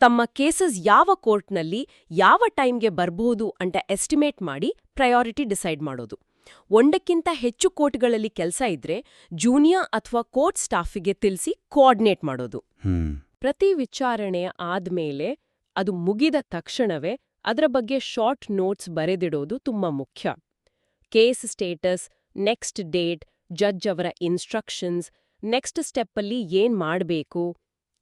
Speaker 2: ತಮ್ಮ ಕೇಸಸ್ ಯಾವ ಕೋರ್ಟ್ನಲ್ಲಿ ಯಾವ ಟೈಮ್ಗೆ ಬರಬಹುದು ಅಂತ ಎಸ್ಟಿಮೇಟ್ ಮಾಡಿ ಪ್ರಯಾರಿಟಿ ಡಿಸೈಡ್ ಮಾಡೋದು. ಒಂದಕ್ಕಿಂತ ಹೆಚ್ಚು ಕೋರ್ಟ್ಗಳಲ್ಲಿ ಕೆಲಸ ಇದ್ರೆ ಜೂನಿಯರ್ ಅಥವಾ ಕೋರ್ಟ್ ಸ್ಟಾಫಿಗೆ ತಿಳಿಸಿ ಕೋಆರ್ಡಿನೇಟ್ ಮಾಡೋದು. ಪ್ರತಿ ವಿಚಾರಣೆ ಆದ್ಮೇಲೆ ಅದು ಮುಗಿದ ತಕ್ಷಣವೇ ಅದರ ಬಗ್ಗೆ ಶಾರ್ಟ್ ನೋಟ್ಸ್ ಬರೆದಿಡೋದು ತುಂಬಾ ಮುಖ್ಯ. Case status next date judge ಅವರ ಇನ್ಸ್ಟ್ರಕ್ಷನ್ಸ್ ನೆಕ್ಸ್ಟ್ ಸ್ಟೆಪ್ಪಲ್ಲಿ ಏನ್ ಮಾಡಬೇಕು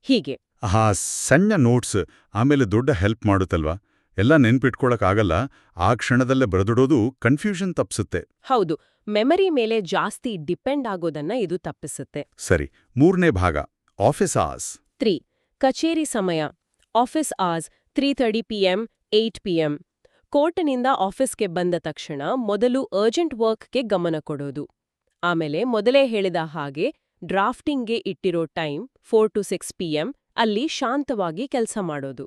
Speaker 2: ಹೀಗೆ.
Speaker 1: ಹಾ ಸಣ್ಣ ನೋಟ್ಸ್ ಆಮೇಲೆ ದೊಡ್ಡ ಹೆಲ್ಪ್ ಮಾಡುತ್ತಲ್ವಾ? ಎಲ್ಲ ನೆನ್ಪಿಟ್ಕೊಳಕ್ಕಾಗಲ್ಲ ಆ ಕ್ಷಣದಲ್ಲೇ ಬರೆದಿಡೋದು ಕನ್ಫ್ಯೂಷನ್ ತಪ್ಪಿಸುತ್ತೆ.
Speaker 2: ಹೌದು ಮೆಮರಿ ಮೇಲೆ ಜಾಸ್ತಿ ಡಿಪೆಂಡ್ ಆಗೋದನ್ನ ಇದು ತಪ್ಪಿಸುತ್ತೆ.
Speaker 1: ಸರಿ ಮೂರನೇ ಭಾಗ ಆಫೀಸ್ ಆಸ್
Speaker 2: ತ್ರೀ ಕಚೇರಿ ಸಮಯ office hours three thirty PM eight PM ಕೋರ್ಟ್ನಿಂದ ಆಫೀಸ್ಗೆ ಬಂದ ತಕ್ಷಣ ಮೊದಲು ಅರ್ಜೆಂಟ್ ವರ್ಕ್ಗೆ ಗಮನ ಕೊಡೋದು. ಆಮೇಲೆ ಮೊದಲೇ ಹೇಳಿದ ಹಾಗೆ ಡ್ರಾಫ್ಟಿಂಗ್ಗೆ ಇಟ್ಟಿರೋ time four to six PM ಅಲ್ಲಿ ಶಾಂತವಾಗಿ ಕೆಲಸ ಮಾಡೋದು.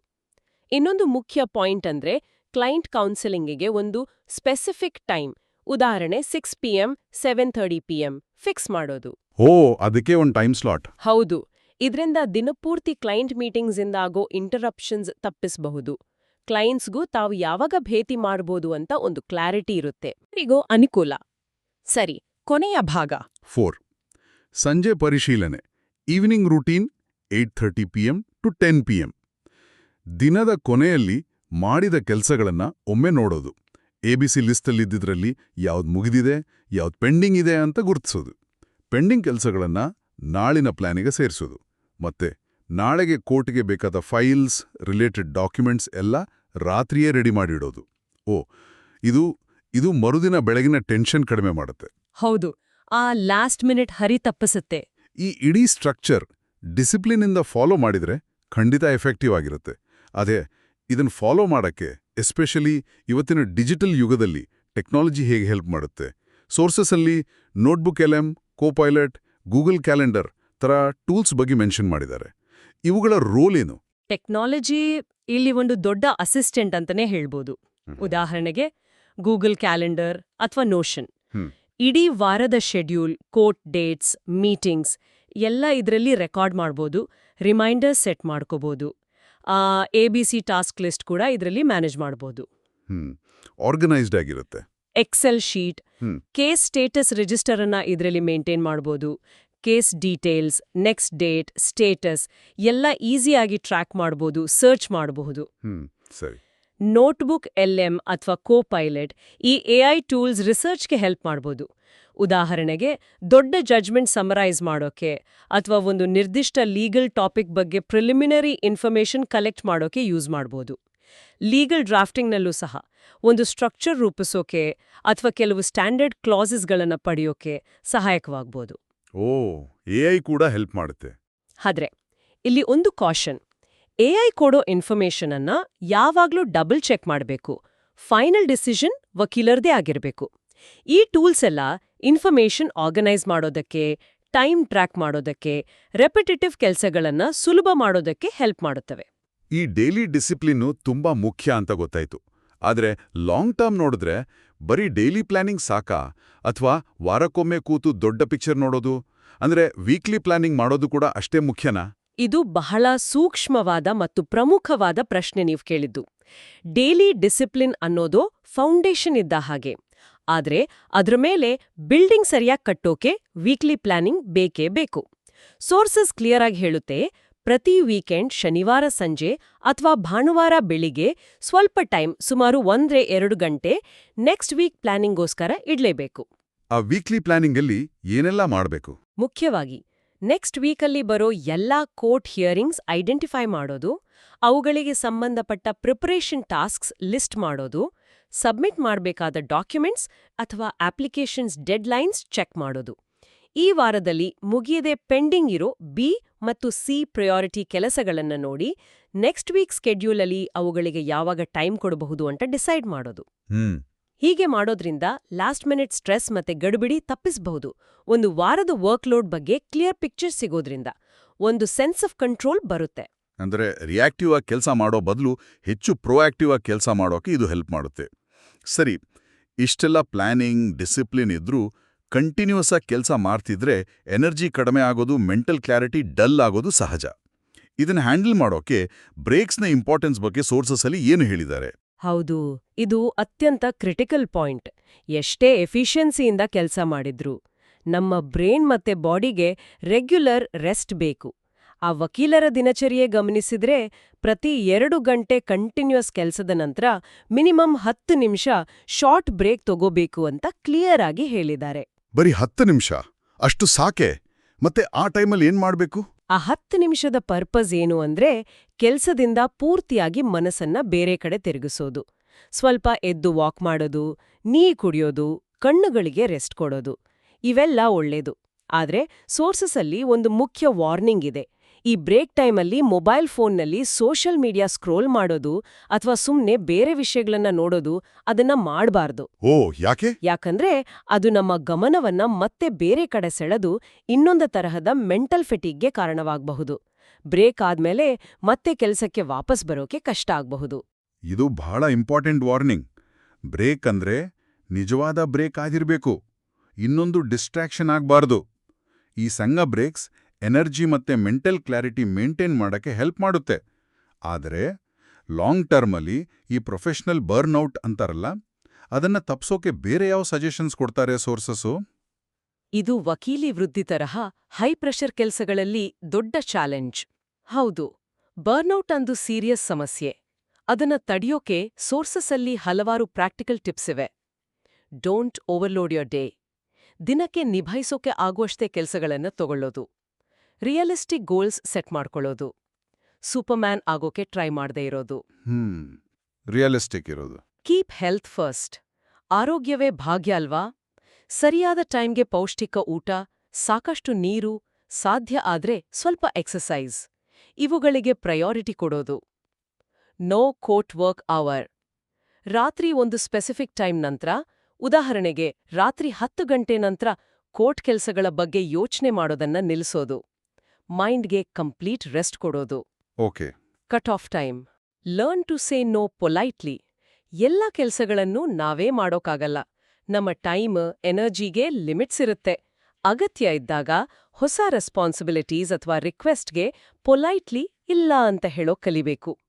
Speaker 2: ಇನ್ನೊಂದು ಮುಖ್ಯ ಪಾಯಿಂಟ್ ಅಂದ್ರೆ ಕ್ಲೈಂಟ್ ಕೌನ್ಸೆಲಿಂಗಿಗೆ ಒಂದು ಸ್ಪೆಸಿಫಿಕ್ ಟೈಮ್ ಉದಾಹರಣೆ six PM seven thirty PM fix ಮಾಡೋದು.
Speaker 1: ಓ ಅದಕ್ಕೆ ಒಂದು ಟೈಮ್ ಸ್ಲಾಟ್
Speaker 2: ಹೌದು. ಇದ್ರಿಂದ ದಿನಪೂರ್ತಿ ಕ್ಲೈಂಟ್ ಮೀಟಿಂಗ್ಸ್ ಇಂದ ಆಗೋ ಇಂಟರಪ್ಷನ್ಸ್ ತಪ್ಪಿಸಬಹುದು. ಕ್ಲೈಂಟ್ಸ್ಗೂ ತಾವು ಯಾವಾಗ ಭೇಟಿ ಮಾಡಬಹುದು ಅಂತ ಒಂದು ಕ್ಲಾರಿಟಿ ಇರುತ್ತೆ. ಇವರಿಗೂ ಅನುಕೂಲ. ಸರಿ, ಕೊನೆಯ ಭಾಗ.
Speaker 1: ಫೋರ್ ಸಂಜೆ ಪರಿಶೀಲನೆ. Evening routine eight thirty P M to ten P M ದಿನದ ಕೊನೆಯಲ್ಲಿ ಮಾಡಿದ ಕೆಲಸಗಳನ್ನು ಒಮ್ಮೆ ನೋಡೋದು. ಎ ಬಿ ಸಿ ಲಿಸ್ಟಲ್ಲಿದ್ದಿದ್ರಲ್ಲಿ ಯಾವ್ದು ಮುಗಿದಿದೆ, ಯಾವ್ದು ಪೆಂಡಿಂಗ್ ಇದೆ ಅಂತ ಗುರುತಿಸೋದು. ಪೆಂಡಿಂಗ್ ಕೆಲಸಗಳನ್ನು ನಾಳಿನ ಪ್ಲಾನಿಗೆ ಸೇರಿಸೋದು. ಮತ್ತೆ ನಾಳೆಗೆ ಕೋರ್ಟ್ಗೆ ಬೇಕಾದ ಫೈಲ್ಸ್ ರಿಲೇಟೆಡ್ ಡಾಕ್ಯುಮೆಂಟ್ಸ್ ಎಲ್ಲ ರಾತ್ರಿಯೇ ರೆಡಿ ಮಾಡಿಡೋದು. ಓ ಇದು ಇದು ಮರುದಿನ ಬೆಳಗಿನ ಟೆನ್ಷನ್ ಕಡಿಮೆ ಮಾಡುತ್ತೆ.
Speaker 2: ಹೌದು ಆ ಲಾಸ್ಟ್ ಮಿನಿಟ್ ಹರಿ ತಪ್ಪಿಸುತ್ತೆ.
Speaker 1: ಈ ಇಡೀ ಸ್ಟ್ರಕ್ಚರ್ ಡಿಸಿಪ್ಲಿನಿಂದ ಫಾಲೋ ಮಾಡಿದ್ರೆ ಖಂಡಿತ ಎಫೆಕ್ಟಿವ್ ಆಗಿರುತ್ತೆ. ಅದೇ ಇದನ್ನು ಫಾಲೋ ಮಾಡಕ್ಕೆ ಎಸ್ಪೆಷಲಿ ಇವತ್ತಿನ ಡಿಜಿಟಲ್ ಯುಗದಲ್ಲಿ ಟೆಕ್ನಾಲಜಿ ಹೇಗೆ ಹೆಲ್ಪ್ ಮಾಡುತ್ತೆ? ಸೋರ್ಸಸ್ಸಲ್ಲಿ notebook LM Copilot Google Calendar ಥರ ಟೂಲ್ಸ್ ಬಗ್ಗೆ ಮೆನ್ಷನ್ ಮಾಡಿದ್ದಾರೆ. ಇವುಗಳ ರೋಲ್ ಏನು?
Speaker 2: ಟೆಕ್ನಾಲಜಿ ಇಲ್ಲಿ ಒಂದು ದೊಡ್ಡ ಅಸಿಸ್ಟೆಂಟ್ ಅಂತಾನೆ ಹೇಳ್ಬೋದು. ಉದಾಹರಣೆಗೆ ಗೂಗಲ್ ಕ್ಯಾಲೆಂಡರ್ ಅಥವಾ ನೋಷನ್. ಇಡೀ ವಾರದ ಶೆಡ್ಯೂಲ್ ಕೋರ್ಟ್ ಡೇಟ್ಸ್ ಮೀಟಿಂಗ್ಸ್ ಎಲ್ಲ ಇದರಲ್ಲಿ ರೆಕಾರ್ಡ್ ಮಾಡ್ಬೋದು ರಿಮೈಂಡರ್ ಸೆಟ್ ಮಾಡ್ಕೋಬೋದು. A B C task list ಕೂಡ ಇದರಲ್ಲಿ ಮ್ಯಾನೇಜ್ ಮಾಡ್ಬೋದು.
Speaker 1: ಆರ್ಗನೈಸ್ಡ್ ಆಗಿರುತ್ತೆ.
Speaker 2: Excel sheet case status register ಅನ್ನ ಇದರಲ್ಲಿ ಮೇಂಟೈನ್ ಮಾಡ್ಬೋದು. Case details next date status ಎಲ್ಲ ಈಸಿಯಾಗಿ ಟ್ರ್ಯಾಕ್ ಮಾಡಬಹುದು ಸರ್ಚ್ ಮಾಡಬಹುದು.
Speaker 1: ನೋಟ್ಬುಕ್ ಸರಿ.
Speaker 2: ನೋಟ್ಬುಕ್ ಎಲ್ಎಂ ಅಥವಾ ಕೋಪೈಲಟ್ ಈ ಎಐ ಟೂಲ್ಸ್ ರಿಸರ್ಚ್ಗೆ ಹೆಲ್ಪ್ ಮಾಡಬಹುದು ಉದಾಹರಣೆಗೆ ದೊಡ್ಡ ಜಡ್ಜ್ಮೆಂಟ್ ಸಮರೈಸ್ ಮಾಡೋಕೆ ಅಥವಾ ಒಂದು ನಿರ್ದಿಷ್ಟ ಲೀಗಲ್ ಟಾಪಿಕ್ ಬಗ್ಗೆ ಪ್ರಿಲಿಮಿನರಿ ಇನ್ಫಾರ್ಮೇಷನ್ ಕಲೆಕ್ಟ್ ಮಾಡೋಕೆ ಯೂಸ್ ಮಾಡ್ಬೋದು. ಲೀಗಲ್ ಡ್ರಾಫ್ಟಿಂಗ್ನಲ್ಲೂ ಸಹ ಒಂದು ಸ್ಟ್ರಕ್ಚರ್ ರೂಪಿಸೋಕೆ ಅಥವಾ ಕೆಲವು ಸ್ಟ್ಯಾಂಡರ್ಡ್ ಕ್ಲಾಸಸ್ಗಳನ್ನು ಪಡೆಯೋಕೆ ಸಹಾಯಕವಾಗ್ಬೋದು.
Speaker 1: ಓ ಎಐ ಕೂಡ ಹೆಲ್ಪ್ ಮಾಡುತ್ತೆ.
Speaker 2: ಆದ್ರೆ ಇಲ್ಲಿ ಒಂದು ಕಾಷನ್ ಐ ಕೊಡೋ ಇನ್ಫಾರ್ಮೇಷನ್ ಅನ್ನ ಯಾವಾಗ್ಲೂ ಡಬಲ್ ಚೆಕ್ ಮಾಡಬೇಕು. ಫೈನಲ್ ಡಿಸಿಷನ್ ವಕೀಲರ್ದೇ ಆಗಿರಬೇಕು. ಈ ಟೂಲ್ಸ್ ಎಲ್ಲ ಇನ್ಫಾರ್ಮೇಷನ್ ಆರ್ಗನೈಸ್ ಮಾಡೋದಕ್ಕೆ ಟೈಮ್ ಟ್ರ್ಯಾಕ್ ಮಾಡೋದಕ್ಕೆ ರೆಪಿಟೇಟಿವ್ ಕೆಲಸಗಳನ್ನ ಸುಲಭ ಮಾಡೋದಕ್ಕೆ ಹೆಲ್ಪ್ ಮಾಡುತ್ತವೆ.
Speaker 1: ಈ ಡೈಲಿ ಡಿಸಿಪ್ಲಿನ್ ತುಂಬಾ ಮುಖ್ಯ ಅಂತ ಗೊತ್ತಾಯ್ತು. ಆದ್ರೆ ಲಾಂಗ್ ಟರ್ಮ್ ನೋಡಿದ್ರೆ ಬರೀ ಡೈಲಿ ಪ್ಲಾನಿಂಗ್ ಸಾಕಾ? ಅಥವಾ ವಾರಕ್ಕೊಮ್ಮೆ ಕೂತು ದೊಡ್ಡ ಪಿಕ್ಚರ್ ನೋಡೋದು? ಅಂದ್ರೆ ವೀಕ್ಲಿ ಪ್ಲಾನಿಂಗ್ ಮಾಡೋದು ಕೂಡ ಅಷ್ಟೇ ಮುಖ್ಯನಾ?
Speaker 2: ಇದು ಬಹಳ ಸೂಕ್ಷ್ಮವಾದ ಮತ್ತು ಪ್ರಮುಖವಾದ ಪ್ರಶ್ನೆ ನೀವು ಕೇಳಿದ್ದು. ಡೇಲಿ ಡಿಸಿಪ್ಲಿನ್ ಅನ್ನೋದು ಫೌಂಡೇಶನ್ ಇದ್ದ ಹಾಗೆ. ಆದ್ರೆ ಅದ್ರ ಮೇಲೆ ಬಿಲ್ಡಿಂಗ್ ಸರಿಯಾಗಿ ಕಟ್ಟೋಕೆ ವೀಕ್ಲಿ ಪ್ಲಾನಿಂಗ್ ಬೇಕೇ ಬೇಕು. ಸೋರ್ಸಸ್ ಕ್ಲಿಯರ್ ಆಗಿ ಹೇಳುತ್ತೆ ಪ್ರತಿ ವೀಕೆಂಡ್ ಶನಿವಾರ ಸಂಜೆ ಅಥವಾ ಭಾನುವಾರ ಬೆಳಿಗ್ಗೆ ಸ್ವಲ್ಪ ಟೈಮ್ ಸುಮಾರು ಒಂದ್ರೆ ಎರಡು ಗಂಟೆ ನೆಕ್ಸ್ಟ್ ವೀಕ್ ಪ್ಲಾನಿಂಗ್ಗೋಸ್ಕರ ಇಡ್ಲೇಬೇಕು.
Speaker 1: ಆ ವೀಕ್ಲಿ ಪ್ಲಾನಿಂಗಲ್ಲಿ ಏನೆಲ್ಲ ಮಾಡಬೇಕು?
Speaker 2: ಮುಖ್ಯವಾಗಿ ನೆಕ್ಸ್ಟ್ ವೀಕಲ್ಲಿ ಬರೋ ಎಲ್ಲಾ ಕೋರ್ಟ್ ಹಿಯರಿಂಗ್ಸ್ ಐಡೆಂಟಿಫೈ ಮಾಡೋದು ಅವುಗಳಿಗೆ ಸಂಬಂಧಪಟ್ಟ ಪ್ರಿಪರೇಷನ್ ಟಾಸ್ಕ್ಸ್ ಲಿಸ್ಟ್ ಮಾಡೋದು ಸಬ್ಮಿಟ್ ಮಾಡಬೇಕಾದ ಡಾಕ್ಯುಮೆಂಟ್ಸ್ ಅಥವಾ ಅಪ್ಲಿಕೇಶನ್ಸ್ ಡೆಡ್ಲೈನ್ಸ್ ಚೆಕ್ ಮಾಡೋದು. ಈ ವಾರದಲ್ಲಿ ಮುಗಿಯದೆ ಪೆಂಡಿಂಗ್ ಇರೋ ಬಿ ಮತ್ತು ಸಿ ಪ್ರಯಾರಿಟಿ ಕೆಲಸಗಳನ್ನ ನೋಡಿ ನೆಕ್ಸ್ಟ್ ವೀಕ್ ಸ್ಕೆಡ್ಯೂಲಲ್ಲಿ ಅವುಗಳಿಗೆ ಯಾವಾಗ ಟೈಮ್ ಕೊಡಬಹುದು ಅಂತ ಡಿಸೈಡ್ ಮಾಡೋದು. ಹೀಗೆ ಮಾಡೋದ್ರಿಂದ ಲಾಸ್ಟ್ ಮಿನಿಟ್ ಸ್ಟ್ರೆಸ್ ಮತ್ತೆ ಗಡಿಬಿಡಿ ತಪ್ಪಿಸಬಹುದು. ಒಂದು ವಾರದ ವರ್ಕ್ಲೋಡ್ ಬಗ್ಗೆ ಕ್ಲಿಯರ್ ಪಿಕ್ಚರ್ ಸಿಗೋದ್ರಿಂದ ಒಂದು ಸೆನ್ಸ್ ಆಫ್ ಕಂಟ್ರೋಲ್ ಬರುತ್ತೆ.
Speaker 1: ಅಂದರೆ ರಿಯಾಕ್ಟಿವ್ ಆಗಿ ಕೆಲಸ ಮಾಡೋ ಬದಲು ಹೆಚ್ಚು ಪ್ರೊಆಕ್ಟಿವ್ ಆಗಿ ಕೆಲಸ ಮಾಡೋಕೆ ಇದು ಹೆಲ್ಪ್ ಮಾಡುತ್ತೆ. ಸರಿ ಇಷ್ಟೆಲ್ಲ ಪ್ಲಾನಿಂಗ್ ಡಿಸಿಪ್ಲಿನ್ ಇದ್ರೂ ಕಂಟಿನ್ಯೂಸ್ ಆಗಿ ಕೆಲಸ ಮಾಡ್ತಿದ್ರೆ ಎನರ್ಜಿ ಕಡಿಮೆ ಆಗೋದು, ಮೆಂಟಲ್ ಕ್ಲಾರಿಟಿ ಡಲ್ ಆಗೋದು ಸಹಜ. ಇದನ್ನ ಹ್ಯಾಂಡಲ್ ಮಾಡೋಕೆ ಬ್ರೇಕ್ಸ್ನ ಇಂಪಾರ್ಟೆನ್ಸ್ ಬಗ್ಗೆ ಸೋರ್ಸಸಲ್ಲಿ ಏನು ಹೇಳಿದ್ದಾರೆ?
Speaker 2: ಹೌದು, ಇದು ಅತ್ಯಂತ ಕ್ರಿಟಿಕಲ್ ಪಾಯಿಂಟ್. ಎಷ್ಟೇ ಎಫಿಷಿಯನ್ಸಿಯಿಂದ ಕೆಲಸ ಮಾಡಿದ್ರು, ನಮ್ಮ ಬ್ರೇನ್ ಮತ್ತೆ ಬಾಡಿಗೆ ರೆಗ್ಯುಲರ್ ರೆಸ್ಟ್ ಬೇಕು. ಆ ವಕೀಲರ ದಿನಚರಿಯೇ ಗಮನಿಸಿದ್ರೆ, ಪ್ರತಿ ಎರಡು ಗಂಟೆ ಕಂಟಿನ್ಯೂಸ್ ಕೆಲಸದ ನಂತರ ಮಿನಿಮಮ್ ಹತ್ತು ನಿಮಿಷ ಶಾರ್ಟ್ ಬ್ರೇಕ್ ತಗೋಬೇಕು ಅಂತ ಕ್ಲಿಯರ್ ಆಗಿ ಹೇಳಿದ್ದಾರೆ.
Speaker 1: ಬರೀ ಹತ್ತು ನಿಮಿಷ. ಅಷ್ಟು ಸಾಕೆ. ಮತ್ತೆ ಆ ಟೈಮಲ್ಲಿ ಏನ್ ಮಾಡಬೇಕು?
Speaker 2: ಆ ಹತ್ತು ನಿಮಿಷದ ಪರ್ಪಸ್ ಏನು ಅಂದ್ರೆ ಕೆಲ್ಸದಿಂದ ಪೂರ್ತಿಯಾಗಿ ಮನಸ್ಸನ್ನ ಬೇರೆ ಕಡೆ ತಿರುಗಿಸೋದು. ಸ್ವಲ್ಪ ಎದ್ದು ವಾಕ್ ಮಾಡೋದು, ನೀ ಕುಡಿಯೋದು, ಕಣ್ಣುಗಳಿಗೆ ರೆಸ್ಟ್ ಕೊಡೋದು. ಇವೆಲ್ಲ ಒಳ್ಳೇದು. ಆದ್ರೆ ಸೋರ್ಸಸ್ಸಲ್ಲಿ ಒಂದು ಮುಖ್ಯ ವಾರ್ನಿಂಗ್ ಇದೆ. ಈ ಬ್ರೇಕ್ ಟೈಮಲ್ಲಿ ಮೊಬೈಲ್ ಫೋನ್ನಲ್ಲಿ ಸೋಷಿಯಲ್ ಮೀಡಿಯಾ ಸ್ಕ್ರೋಲ್ ಮಾಡೋದು ಅಥವಾ ಸುಮ್ನೆ ಬೇರೆ ವಿಷಯಗಳನ್ನ ನೋಡೋದು ಅದನ್ನ ಮಾಡಬಾರ್ದು.
Speaker 1: ಓ ಯಾಕೆ?
Speaker 2: ಯಾಕಂದ್ರೆ ಅದು ನಮ್ಮ ಗಮನವನ್ನ ಮತ್ತೆ ಬೇರೆ ಕಡೆ ಸೆಳೆದು ಇನ್ನೊಂದು ತರಹದ ಮೆಂಟಲ್ ಫೆಟಿಗ್ಗೆ ಕಾರಣವಾಗಬಹುದು. ಬ್ರೇಕ್ ಆದ್ಮೇಲೆ ಮತ್ತೆ ಕೆಲಸಕ್ಕೆ ವಾಪಸ್ ಬರೋಕೆ ಕಷ್ಟ ಆಗಬಹುದು.
Speaker 1: ಇದು ಬಹಳ ಇಂಪಾರ್ಟೆಂಟ್ ವಾರ್ನಿಂಗ್. ಬ್ರೇಕ್ ಅಂದ್ರೆ ನಿಜವಾದ ಬ್ರೇಕ್ ಆಗಿರ್ಬೇಕು. ಇನ್ನೊಂದು ಡಿಸ್ಟ್ರಾಕ್ಷನ್ ಆಗಬಾರ್ದು. ಈ ಸಂಘ ಬ್ರೇಕ್ಸ್ ಎನರ್ಜಿ ಮತ್ತೆ ಮೆಂಟಲ್ ಕ್ಲಾರಿಟಿ ಮೇಂಟೈನ್ ಮಾಡಕ್ಕೆ ಹೆಲ್ಪ್ ಮಾಡುತ್ತೆ. ಆದರೆ, ಲಾಂಗ್ ಟರ್ಮಲ್ಲಿ ಈ ಪ್ರೊಫೆಷನಲ್ ಬರ್ನ್ಔಟ್ ಅಂತಾರಲ್ಲ, ಅದನ್ನ ತಪ್ಸೋಕೆ ಬೇರೆ ಯಾವ ಸಜೆಷನ್ಸ್ ಕೊಡ್ತಾರೆ ಸೋರ್ಸಸ್ಸು?
Speaker 2: ಇದು ವಕೀಲಿ ವೃದ್ಧಿ ತರಹ ಹೈ ಪ್ರೆಷರ್ ಕೆಲಸಗಳಲ್ಲಿ ದೊಡ್ಡ ಚಾಲೆಂಜ್. ಹೌದು ಬರ್ನೌಟ್ ಅಂದು ಸೀರಿಯಸ್ ಸಮಸ್ಯೆ. ಅದನ್ನ ತಡೆಯೋಕೆ ಸೋರ್ಸಸ್ಸಲ್ಲಿ ಹಲವಾರು ಪ್ರಾಕ್ಟಿಕಲ್ ಟಿಪ್ಸ್ ಇವೆ. Don't overload your day. ದಿನಕ್ಕೆ ನಿಭಾಯಿಸೋಕೆ ಆಗುವಷ್ಟೇ ಕೆಲಸಗಳನ್ನು ತಗೊಳ್ಳೋದು. ರಿಯಲಿಸ್ಟಿಕ್ ಗೋಲ್ಸ್ ಸೆಟ್ ಮಾಡ್ಕೊಳ್ಳೋದು. ಸೂಪರ್ಮ್ಯಾನ್ ಆಗೋಕೆ ಟ್ರೈ ಮಾಡದೇ ಇರೋದು.
Speaker 1: ಹ್ಮ್ ರಿಯಲಿಸ್ಟಿಕ್ ಇರೋದು.
Speaker 2: Keep health first. ಆರೋಗ್ಯವೇ ಭಾಗ್ಯ ಅಲ್ವಾ? ಸರಿಯಾದ ಟೈಮ್ಗೆ ಪೌಷ್ಟಿಕ ಊಟ ಸಾಕಷ್ಟು ನೀರು ಸಾಧ್ಯ ಆದ್ರೆ ಸ್ವಲ್ಪ ಎಕ್ಸಸೈಸ್ ಇವುಗಳಿಗೆ ಪ್ರಯಾರಿಟಿ ಕೊಡೋದು. No court work hour. ರಾತ್ರಿ ಒಂದು ಸ್ಪೆಸಿಫಿಕ್ ಟೈಮ್ ನಂತರ ಉದಾಹರಣೆಗೆ ರಾತ್ರಿ ಹತ್ತು ಗಂಟೆ ನಂತರ ಕೋರ್ಟ್ ಕೆಲಸಗಳ ಬಗ್ಗೆ ಯೋಚನೆ ಮಾಡೋದನ್ನ ನಿಲ್ಲಿಸೋದು ಮೈಂಡ್ಗೆ ಕಂಪ್ಲೀಟ್ ರೆಸ್ಟ್ ಕೊಡೋದು.
Speaker 1: Okay.
Speaker 2: Cut off time. Learn to say no politely. ಎಲ್ಲ ಕೆಲಸಗಳನ್ನು ನಾವೇ ಮಾಡೋಕ್ಕಾಗಲ್ಲ. ನಮ್ಮ ಟೈಮ್ ಎನರ್ಜಿಗೆ ಲಿಮಿಟ್ಸ್ ಇರುತ್ತೆ. ಅಗತ್ಯ ಇದ್ದಾಗ ಹೊಸ ರೆಸ್ಪಾನ್ಸಿಬಿಲಿಟೀಸ್ ಅಥವಾ ರಿಕ್ವೆಸ್ಟ್ಗೆ ಪೊಲೈಟ್ಲಿ ಇಲ್ಲ ಅಂತ ಹೇಳೋ ಕಲಿಬೇಕು.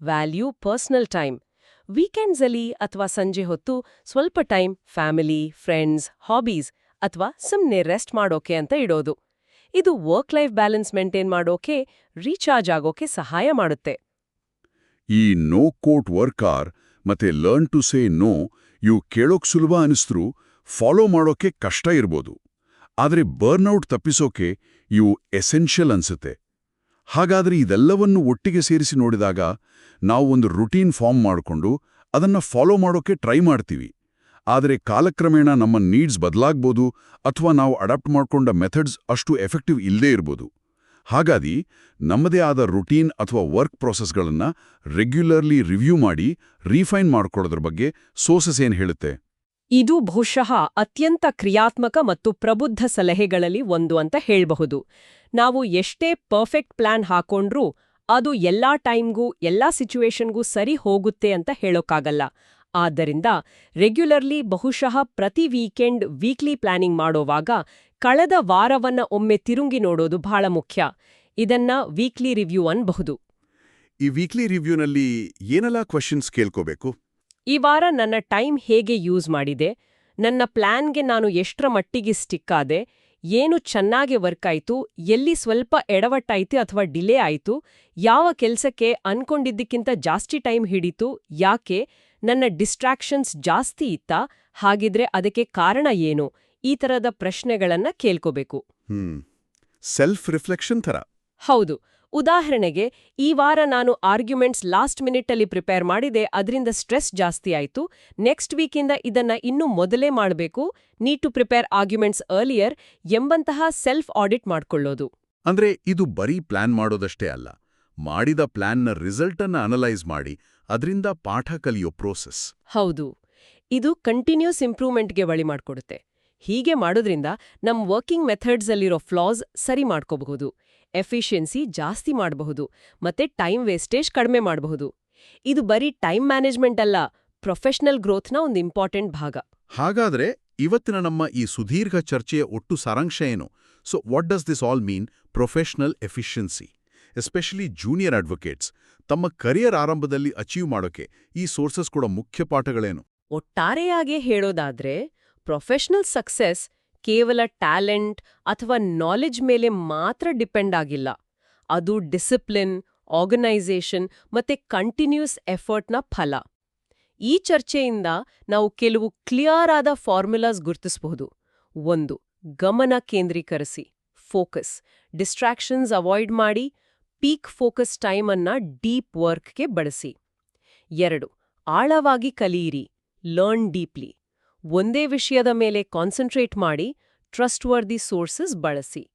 Speaker 2: Value personal time. ವೀಕೆಂಡ್ಸಲ್ಲಿ ಅಥವಾ ಸಂಜೆ ಹೊತ್ತು ಸ್ವಲ್ಪ ಟೈಮ್ ಫ್ಯಾಮಿಲಿ ಫ್ರೆಂಡ್ಸ್ ಹಾಬೀಸ್ ಅಥವಾ ಸುಮ್ನೆ ರೆಸ್ಟ್ ಮಾಡೋಕೆ ಅಂತ ಇಡೋದು. ಇದು ವರ್ಕ್ ಲೈಫ್ ಬ್ಯಾಲೆನ್ಸ್ ಮೇಂಟೈನ್ ಮಾಡೋಕೆ ರೀಚಾರ್ಜ್ ಆಗೋಕೆ ಸಹಾಯ ಮಾಡುತ್ತೆ.
Speaker 1: ಈ ನೋ ಕೋಟ್ ವರ್ಕಾರ್ ಮತ್ತೆ ಲರ್ನ್ ಟು ಸೇ ನೋ ಇವು ಕೇಳೋಕ್ ಸುಲಭ ಅನಿಸ್ತರೂ ಫಾಲೋ ಮಾಡೋಕೆ ಕಷ್ಟ ಇರ್ಬೋದು. ಆದರೆ ಬರ್ನ್ಔಟ್ ತಪ್ಪಿಸೋಕೆ ಇವು ಎಸೆನ್ಷಿಯಲ್ ಅನ್ಸುತ್ತೆ. ಹಾಗಾದ್ರೆ ಇದೆಲ್ಲವನ್ನು ಒಟ್ಟಿಗೆ ಸೇರಿಸಿ ನೋಡಿದಾಗ ನಾವು ಒಂದು ರುಟೀನ್ ಫಾರ್ಮ್ ಮಾಡಿಕೊಂಡು ಅದನ್ನ ಫಾಲೋ ಮಾಡೋಕೆ ಟ್ರೈ ಮಾಡ್ತೀವಿ. ಆದರೆ ಕಾಲಕ್ರಮೇಣ ನಮ್ಮ ನೀಡ್ಸ್ ಬದಲಾಗ್ಬೋದು ಅಥವಾ ನಾವು ಅಡಾಪ್ಟ್ ಮಾಡಿಕೊಂಡ ಮೆಥಡ್ಸ್ ಅಷ್ಟು ಎಫೆಕ್ಟಿವ್ ಇಲ್ಲದೇ ಇರ್ಬೋದು. ಹಾಗಾಗಿ ನಮ್ಮದೇ ಆದ ರುಟೀನ್ ಅಥವಾ ವರ್ಕ್ ಪ್ರೊಸೆಸ್ಗಳನ್ನು ರೆಗ್ಯುಲರ್ಲಿ ರಿವ್ಯೂ ಮಾಡಿ, ರೀಫೈನ್ ಮಾಡಿಕೊಳ್ಳೋದ್ರ ಬಗ್ಗೆ ಸೋಸಸ್ ಏನು ಹೇಳುತ್ತೆ?
Speaker 2: ಇದು ಬಹುಶಃ ಅತ್ಯಂತ ಕ್ರಿಯಾತ್ಮಕ ಮತ್ತು ಪ್ರಬುದ್ಧ ಸಲಹೆಗಳಲ್ಲಿ ಒಂದು ಅಂತ ಹೇಳಬಹುದು. ನಾವು ಎಷ್ಟೇ ಪರ್ಫೆಕ್ಟ್ ಪ್ಲಾನ್ ಹಾಕೊಂಡ್ರೂ ಅದು ಎಲ್ಲಾ ಟೈಮ್ಗೂ, ಎಲ್ಲಾ ಸಿಚುವೇಶನ್ಗೂ ಸರಿ ಹೋಗುತ್ತೆ ಅಂತ ಹೇಳೋಕ್ಕಾಗಲ್ಲ. ಆದ್ದರಿಂದ ರೆಗ್ಯುಲರ್ಲಿ ಬಹುಶಃ ಪ್ರತಿ ವೀಕೆಂಡ್ ವೀಕ್ಲಿ ಪ್ಲಾನಿಂಗ್ ಮಾಡೋವಾಗ ಕಳೆದ ವಾರವನ್ನ ಒಮ್ಮೆ ತಿರುಂಗಿ ನೋಡೋದು ಬಹಳ ಮುಖ್ಯ. ಇದನ್ನ ವೀಕ್ಲಿ ರಿವ್ಯೂ ಅನ್ಬಹುದು.
Speaker 1: ಈ ವೀಕ್ಲಿ ರಿವ್ಯೂನಲ್ಲಿ ಏನೆಲ್ಲ ಕ್ವಶನ್ಸ್ ಕೇಳ್ಕೋಬೇಕು?
Speaker 2: ಈ ವಾರ ನನ್ನ ಟೈಮ್ ಹೇಗೆ ಯೂಸ್ ಮಾಡಿದೆ? ನನ್ನ ಪ್ಲಾನ್ಗೆ ನಾನು ಎಷ್ಟರ ಮಟ್ಟಿಗೆ ಸ್ಟಿಕ್ ಆದೆ? ಏನು ಚೆನ್ನಾಗಿ ವರ್ಕ್ ಆಯಿತು? ಎಲ್ಲಿ ಸ್ವಲ್ಪ ಎಡವಟ್ಟಾಯಿತು ಅಥವಾ ಡಿಲೇ ಆಯ್ತು? ಯಾವ ಕೆಲಸಕ್ಕೆ ಅನ್ಕೊಂಡಿದ್ದಕ್ಕಿಂತ ಜಾಸ್ತಿ ಟೈಮ್ ಹಿಡಿತು? ಯಾಕೆ? ನನ್ನ ಡಿಸ್ಟ್ರಾಕ್ಷನ್ಸ್ ಜಾಸ್ತಿ ಇತ್ತ ಹಾಗಿದ್ರೆ ಅದಕ್ಕೆ ಕಾರಣ ಏನು? ಈ ತರದ ಪ್ರಶ್ನೆಗಳನ್ನ ಕೇಳ್ಕೋಬೇಕು.
Speaker 1: ಸೆಲ್ಫ್ ರಿಫ್ಲೆಕ್ಷನ್ ಥರ.
Speaker 2: ಹೌದು. ಉದಾಹರಣೆಗೆ ಈ ವಾರ ನಾನು ಆರ್ಗ್ಯುಮೆಂಟ್ಸ್ ಲಾಸ್ಟ್ ಮಿನಿಟ್ಟಲ್ಲಿ ಪ್ರಿಪೇರ್ ಮಾಡಿದೆ ಅದರಿಂದ ಸ್ಟ್ರೆಸ್ ಜಾಸ್ತಿ ಆಯಿತು. ನೆಕ್ಸ್ಟ್ ವೀಕಿಂದ ಇದನ್ನ ಇನ್ನೂ ಮೊದಲೇ ಮಾಡಬೇಕು. Need to prepare arguments earlier ಎಂಬಂತಹ ಸೆಲ್ಫ್ ಆಡಿಟ್ ಮಾಡ್ಕೊಳ್ಳೋದು.
Speaker 1: ಅಂದ್ರೆ ಇದು ಬರೀ ಪ್ಲಾನ್ ಮಾಡೋದಷ್ಟೇ ಅಲ್ಲ. ಮಾಡಿದ ಪ್ಲಾನ್ನ ರಿಸಲ್ಟನ್ನು ಅನಲೈಸ್ ಮಾಡಿ ಅದರಿಂದ ಪಾಠ ಕಲಿಯೋ ಪ್ರೋಸೆಸ್.
Speaker 2: ಹೌದು. ಇದು ಕಂಟಿನ್ಯೂಸ್ ಇಂಪ್ರೂವ್ಮೆಂಟ್ಗೆ ಬಳಿ ಮಾಡಿಕೊಡುತ್ತೆ. ಹೀಗೆ ಮಾಡೋದ್ರಿಂದ ನಮ್ ವರ್ಕಿಂಗ್ ಮೆಥಡ್ಸ್ ಅಲ್ಲಿರೋ ಫ್ಲಾಸ್ ಸರಿ ಮಾಡ್ಕೋಬಹುದು. ಎಫಿಷಿಯನ್ಸಿ ಜಾಸ್ತಿ ಮಾಡಬಹುದು ಮತ್ತೆ ಟೈಮ್ ವೇಸ್ಟೇಜ್ ಕಡಿಮೆ ಮಾಡಬಹುದು. ಇದು ಬರೀ ಟೈಮ್ ಮ್ಯಾನೇಜ್ಮೆಂಟ್ ಅಲ್ಲ ಪ್ರೊಫೆಷನಲ್ ಗ್ರೋತ್ನ ಒಂದು ಇಂಪಾರ್ಟೆಂಟ್ ಭಾಗ.
Speaker 1: ಹಾಗಾದ್ರೆ ಇವತ್ತಿನ ನಮ್ಮ ಈ ಸುದೀರ್ಘ ಚರ್ಚೆಯ ಒಟ್ಟು ಸಾರಾಂಶ ಏನು? So what does this all mean professional efficiency. Especially junior advocates ತಮ್ಮ ಕರಿಯರ್ ಆರಂಭದಲ್ಲಿ ಅಚೀವ್ ಮಾಡೋಕೆ ಈ ಸೋರ್ಸಸ್ ಕೂಡ ಮುಖ್ಯ ಪಾಠಗಳೇನು?
Speaker 2: ಒಟ್ಟಾರೆಯಾಗಿ ಹೇಳೋದಾದ್ರೆ ಪ್ರೊಫೆಷನಲ್ ಸಕ್ಸೆಸ್ ಕೇವಲ ಟ್ಯಾಲೆಂಟ್ ಅಥವಾ ನಾಲೆಜ್ ಮೇಲೆ ಮಾತ್ರ ಡಿಪೆಂಡ್ ಆಗಿಲ್ಲ. ಅದು ಡಿಸಿಪ್ಲಿನ್ ಆರ್ಗನೈಸೇಷನ್ ಮತ್ತೆ ಕಂಟಿನ್ಯೂಸ್ ಎಫರ್ಟ್ನ ಫಲ. ಈ ಚರ್ಚೆಯಿಂದ ನಾವು ಕೆಲವು ಕ್ಲಿಯರ್ ಆದ ಫಾರ್ಮುಲಾಸ್ ಗುರುತಿಸಬಹುದು. ಒಂದು, ಗಮನ ಕೇಂದ್ರೀಕರಿಸಿ. ಫೋಕಸ್ ಡಿಸ್ಟ್ರಾಕ್ಷನ್ಸ್ ಅವಾಯ್ಡ್ ಮಾಡಿ. ಪೀಕ್ ಫೋಕಸ್ ಟೈಮ್ ಅನ್ನ ಡೀಪ್ ವರ್ಕ್ಗೆ ಬಳಸಿ. ಎರಡು, ಆಳವಾಗಿ ಕಲಿಯಿರಿ, ಲರ್ನ್ ಡೀಪ್ಲಿ. ಒಂದೇ ವಿಷಯದ ಮೇಲೆ ಕಾನ್ಸಂಟ್ರೇಟ್ ಮಾಡಿ ಟ್ರಸ್ಟ್ ವರ್ದಿ ಸೋರ್ಸಸ್ ಬಳಸಿ.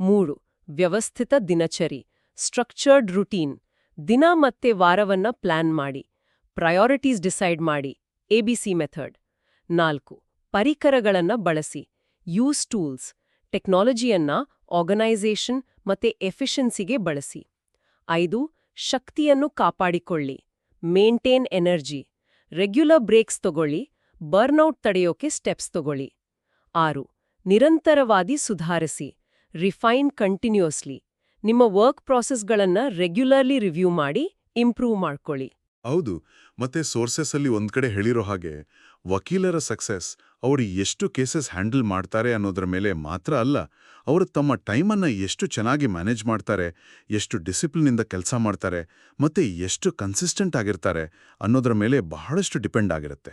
Speaker 2: ಮೂರು, ವ್ಯವಸ್ಥಿತ ದಿನಚರಿ, ಸ್ಟ್ರಕ್ಚರ್ಡ್ ರುಟೀನ್, ದಿನ ಮತ್ತೆ ವಾರವನ್ನ ಪ್ಲಾನ್ ಮಾಡಿ, ಪ್ರಯಾರಿಟೀಸ್ ಡಿಸೈಡ್ ಮಾಡಿ ಎಬಿಸಿ ಮೆಥಡ್. ನಾಲ್ಕು, ಪರಿಕರಗಳನ್ನ ಬಳಸಿ, ಯೂಸ್ ಟೂಲ್ಸ್, ಟೆಕ್ನಾಲಜಿಯನ್ನ, ಆರ್ಗನೈಸೇಷನ್ ಮತ್ತೆ ಎಫಿಷಿಯನ್ಸಿಗೆ ಬಳಸಿ. ಐದು, ಶಕ್ತಿಯನ್ನು ಕಾಪಾಡಿಕೊಳ್ಳಿ. Maintain energy. ರೆಗ್ಯುಲರ್ ಬ್ರೇಕ್ಸ್ ತಗೊಳ್ಳಿ. ಬರ್ನ್ಔಟ್ ತಡೆಯೋಕೆ ಸ್ಟೆಪ್ಸ್ ತಗೊಳ್ಳಿ. ಆರು, ನಿರಂತರವಾಗಿ ಸುಧಾರಿಸಿ. Refine continuously. ನಿಮ್ಮ ವರ್ಕ್ ಪ್ರಾಸೆಸ್ಗಳನ್ನು ರೆಗ್ಯುಲರ್ಲಿ ರಿವ್ಯೂ ಮಾಡಿ, ಇಂಪ್ರೂವ್ ಮಾಡ್ಕೊಳ್ಳಿ.
Speaker 1: ಹೌದು, ಮತ್ತೆ ಸೋರ್ಸಸ್ ಅಲ್ಲಿ ಒಂದ್ ಕಡೆ ಹೇಳಿರೋ ಹಾಗೆ ವಕೀಲರ ಸಕ್ಸೆಸ್ ಅವರು ಎಷ್ಟು ಕೇಸಸ್ ಹ್ಯಾಂಡಲ್ ಮಾಡ್ತಾರೆ ಅನ್ನೋದ್ರ ಮೇಲೆ ಮಾತ್ರ ಅಲ್ಲ, ಅವರು ತಮ್ಮ ಟೈಮನ್ನ ಎಷ್ಟು ಚೆನ್ನಾಗಿ ಮ್ಯಾನೇಜ್ ಮಾಡ್ತಾರೆ, ಎಷ್ಟು ಡಿಸಿಪ್ಲಿನಿಂದ ಕೆಲಸ ಮಾಡ್ತಾರೆ, ಮತ್ತೆ ಎಷ್ಟು ಕನ್ಸಿಸ್ಟೆಂಟ್ ಆಗಿರ್ತಾರೆ ಅನ್ನೋದ್ರ ಮೇಲೆ ಬಹಳಷ್ಟು ಡಿಪೆಂಡ್ ಆಗಿರುತ್ತೆ.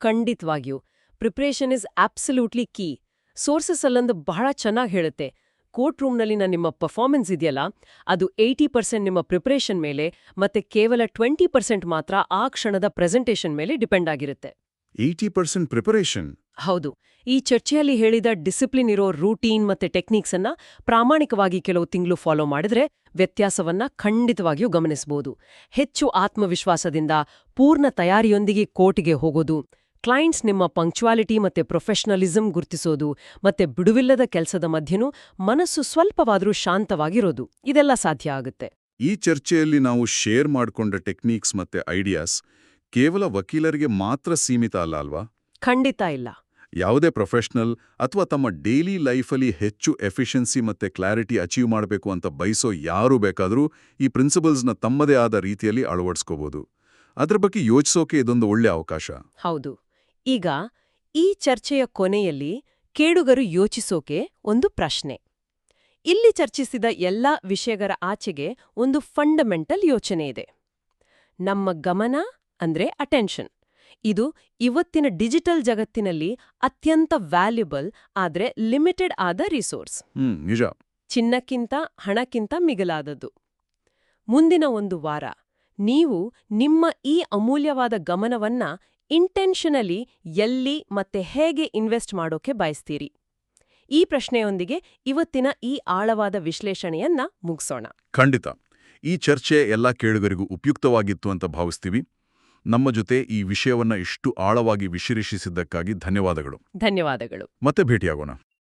Speaker 2: ಖಂಡಿತವಾಗಿಯೂ. Preparation is absolutely key sources ಅಲ್ಲೊಂದು ಬಹಳ ಚೆನ್ನಾಗಿ ಹೇಳುತ್ತೆ. ಕೋರ್ಟ್ ರೂಮ್ನಲ್ಲಿನ ನಿಮ್ಮ ಪರ್ಫಾರ್ಮೆನ್ಸ್ ಇದೆಯಲ್ಲ, ಅದು ಏಯ್ಟಿ ಪರ್ಸೆಂಟ್ ನಿಮ್ಮ ಪ್ರಿಪ್ರೇಷನ್ ಮೇಲೆ, ಮತ್ತೆ ಕೇವಲ ಟ್ವೆಂಟಿ ಪರ್ಸೆಂಟ್ ಮಾತ್ರ ಆ ಕ್ಷಣದ ಪ್ರೆಸೆಂಟೇಷನ್ ಮೇಲೆ ಡಿಪೆಂಡ್ ಆಗಿರುತ್ತೆ.
Speaker 1: ಏಯ್ಟಿ ಪರ್ಸೆಂಟ್ ಪ್ರಿಪರೇಷನ್
Speaker 2: ಹೌದು. ಈ ಚರ್ಚೆಯಲ್ಲಿ ಹೇಳಿದ ಡಿಸಿಪ್ಲಿನ್ ಇರೋ ರೂಟೀನ್ ಮತ್ತೆ ಟೆಕ್ನಿಕ್ಸ್ ಅನ್ನ ಪ್ರಾಮಾಣಿಕವಾಗಿ ಕೆಲವು ತಿಂಗಳು ಫಾಲೋ ಮಾಡಿದ್ರೆ ವ್ಯತ್ಯಾಸವನ್ನ ಖಂಡಿತವಾಗಿಯೂ ಗಮನಿಸಬಹುದು ಹೆಚ್ಚು ಆತ್ಮವಿಶ್ವಾಸದಿಂದ ಪೂರ್ಣ ತಯಾರಿಯೊಂದಿಗೆ ಕೋರ್ಟ್ಗೆ ಹೋಗೋದು ಕ್ಲೈಂಟ್ಸ್ ನಿಮ್ಮ ಪಂಕ್ಚುಯಾಲಿಟಿ ಮತ್ತೆ ಪ್ರೊಫೆಷನಲಿಸಂ ಗುರ್ತಿಸೋದು ಮತ್ತೆ ಬಿಡುವಿಲ್ಲದ ಕೆಲಸದ ಮಧ್ಯನೂ ಮನಸ್ಸು ಸ್ವಲ್ಪವಾದರೂ ಶಾಂತವಾಗಿರೋದು. ಇದೆಲ್ಲ ಸಾಧ್ಯ ಆಗುತ್ತೆ.
Speaker 1: ಈ ಚರ್ಚೆಯಲ್ಲಿ ನಾವು ಶೇರ್ ಮಾಡಿಕೊಂಡ ಟೆಕ್ನಿಕ್ಸ್ ಮತ್ತೆ ಐಡಿಯಾಸ್ ಕೇವಲ ವಕೀಲರಿಗೆ ಮಾತ್ರ ಸೀಮಿತ ಅಲ್ಲ ಅಲ್ವಾ?
Speaker 2: ಖಂಡಿತ ಇಲ್ಲ.
Speaker 1: ಯಾವುದೇ ಪ್ರೊಫೆಷನಲ್ ಅಥವಾ ತಮ್ಮ ಡೈಲಿ ಲೈಫಲ್ಲಿ ಹೆಚ್ಚು ಎಫಿಷಿಯನ್ಸಿ ಮತ್ತೆ ಕ್ಲಾರಿಟಿ ಅಚೀವ್ ಮಾಡಬೇಕು ಅಂತ ಬಯಸೋ ಯಾರು ಬೇಕಾದರೂ ಈ ಪ್ರಿನ್ಸಿಪಲ್ಸ್ನ ತಮ್ಮದೇ ಆದ ರೀತಿಯಲ್ಲಿ ಅಳವಡಿಸ್ಕೋಬೋದು. ಅದರ ಬಗ್ಗೆ ಯೋಚಿಸೋಕೆ ಇದೊಂದು ಒಳ್ಳೆ ಅವಕಾಶ.
Speaker 2: ಹೌದು. ಈಗ ಈ ಚರ್ಚೆಯ ಕೊನೆಯಲ್ಲಿ ಕೇಳುಗರು ಯೋಚಿಸೋಕೆ ಒಂದು ಪ್ರಶ್ನೆ. ಇಲ್ಲಿ ಚರ್ಚಿಸಿದ ಎಲ್ಲ ವಿಷಯಗಳ ಆಚೆಗೆ ಒಂದು ಫಂಡಮೆಂಟಲ್ ಯೋಚನೆ ಇದೆ. ನಮ್ಮ ಗಮನ ಅಂದ್ರೆ ಅಟೆನ್ಷನ್ ಇದು ಇವತ್ತಿನ ಡಿಜಿಟಲ್ ಜಗತ್ತಿನಲ್ಲಿ ಅತ್ಯಂತ ವ್ಯಾಲ್ಯುಬಲ್ ಆದ್ರೆ ಲಿಮಿಟೆಡ್ ಆದ ರಿಸೋರ್ಸ್
Speaker 1: ನಿಜ.
Speaker 2: ಚಿನ್ನಕ್ಕಿಂತ ಹಣಕ್ಕಿಂತ ಮಿಗಿಲಾದದ್ದು. ಮುಂದಿನ ಒಂದು ವಾರ ನೀವು ನಿಮ್ಮ ಈ ಅಮೂಲ್ಯವಾದ ಗಮನವನ್ನ ಇಂಟೆನ್ಷನಲಿ ಎಲ್ಲಿ ಮತ್ತೆ ಹೇಗೆ ಇನ್ವೆಸ್ಟ್ ಮಾಡೋಕೆ ಬಯಸ್ತೀರಿ? ಈ ಪ್ರಶ್ನೆಯೊಂದಿಗೆ ಇವತ್ತಿನ ಈ ಆಳವಾದ ವಿಶ್ಲೇಷಣೆಯನ್ನ ಮುಗಿಸೋಣ.
Speaker 1: ಖಂಡಿತ. ಈ ಚರ್ಚೆ ಎಲ್ಲ ಕೇಳುಗರಿಗೂ ಉಪಯುಕ್ತವಾಗಿತ್ತು ಅಂತ ಭಾವಿಸ್ತೀವಿ. ನಮ್ಮ ಜೊತೆ ಈ ವಿಷಯವನ್ನ ಇಷ್ಟು ಆಳವಾಗಿ ವಿಶ್ಲೇಷಿಸಿದ್ದಕ್ಕಾಗಿ ಧನ್ಯವಾದಗಳು.
Speaker 2: ಧನ್ಯವಾದಗಳು.
Speaker 1: ಮತ್ತೆ ಭೇಟಿಯಾಗೋಣ.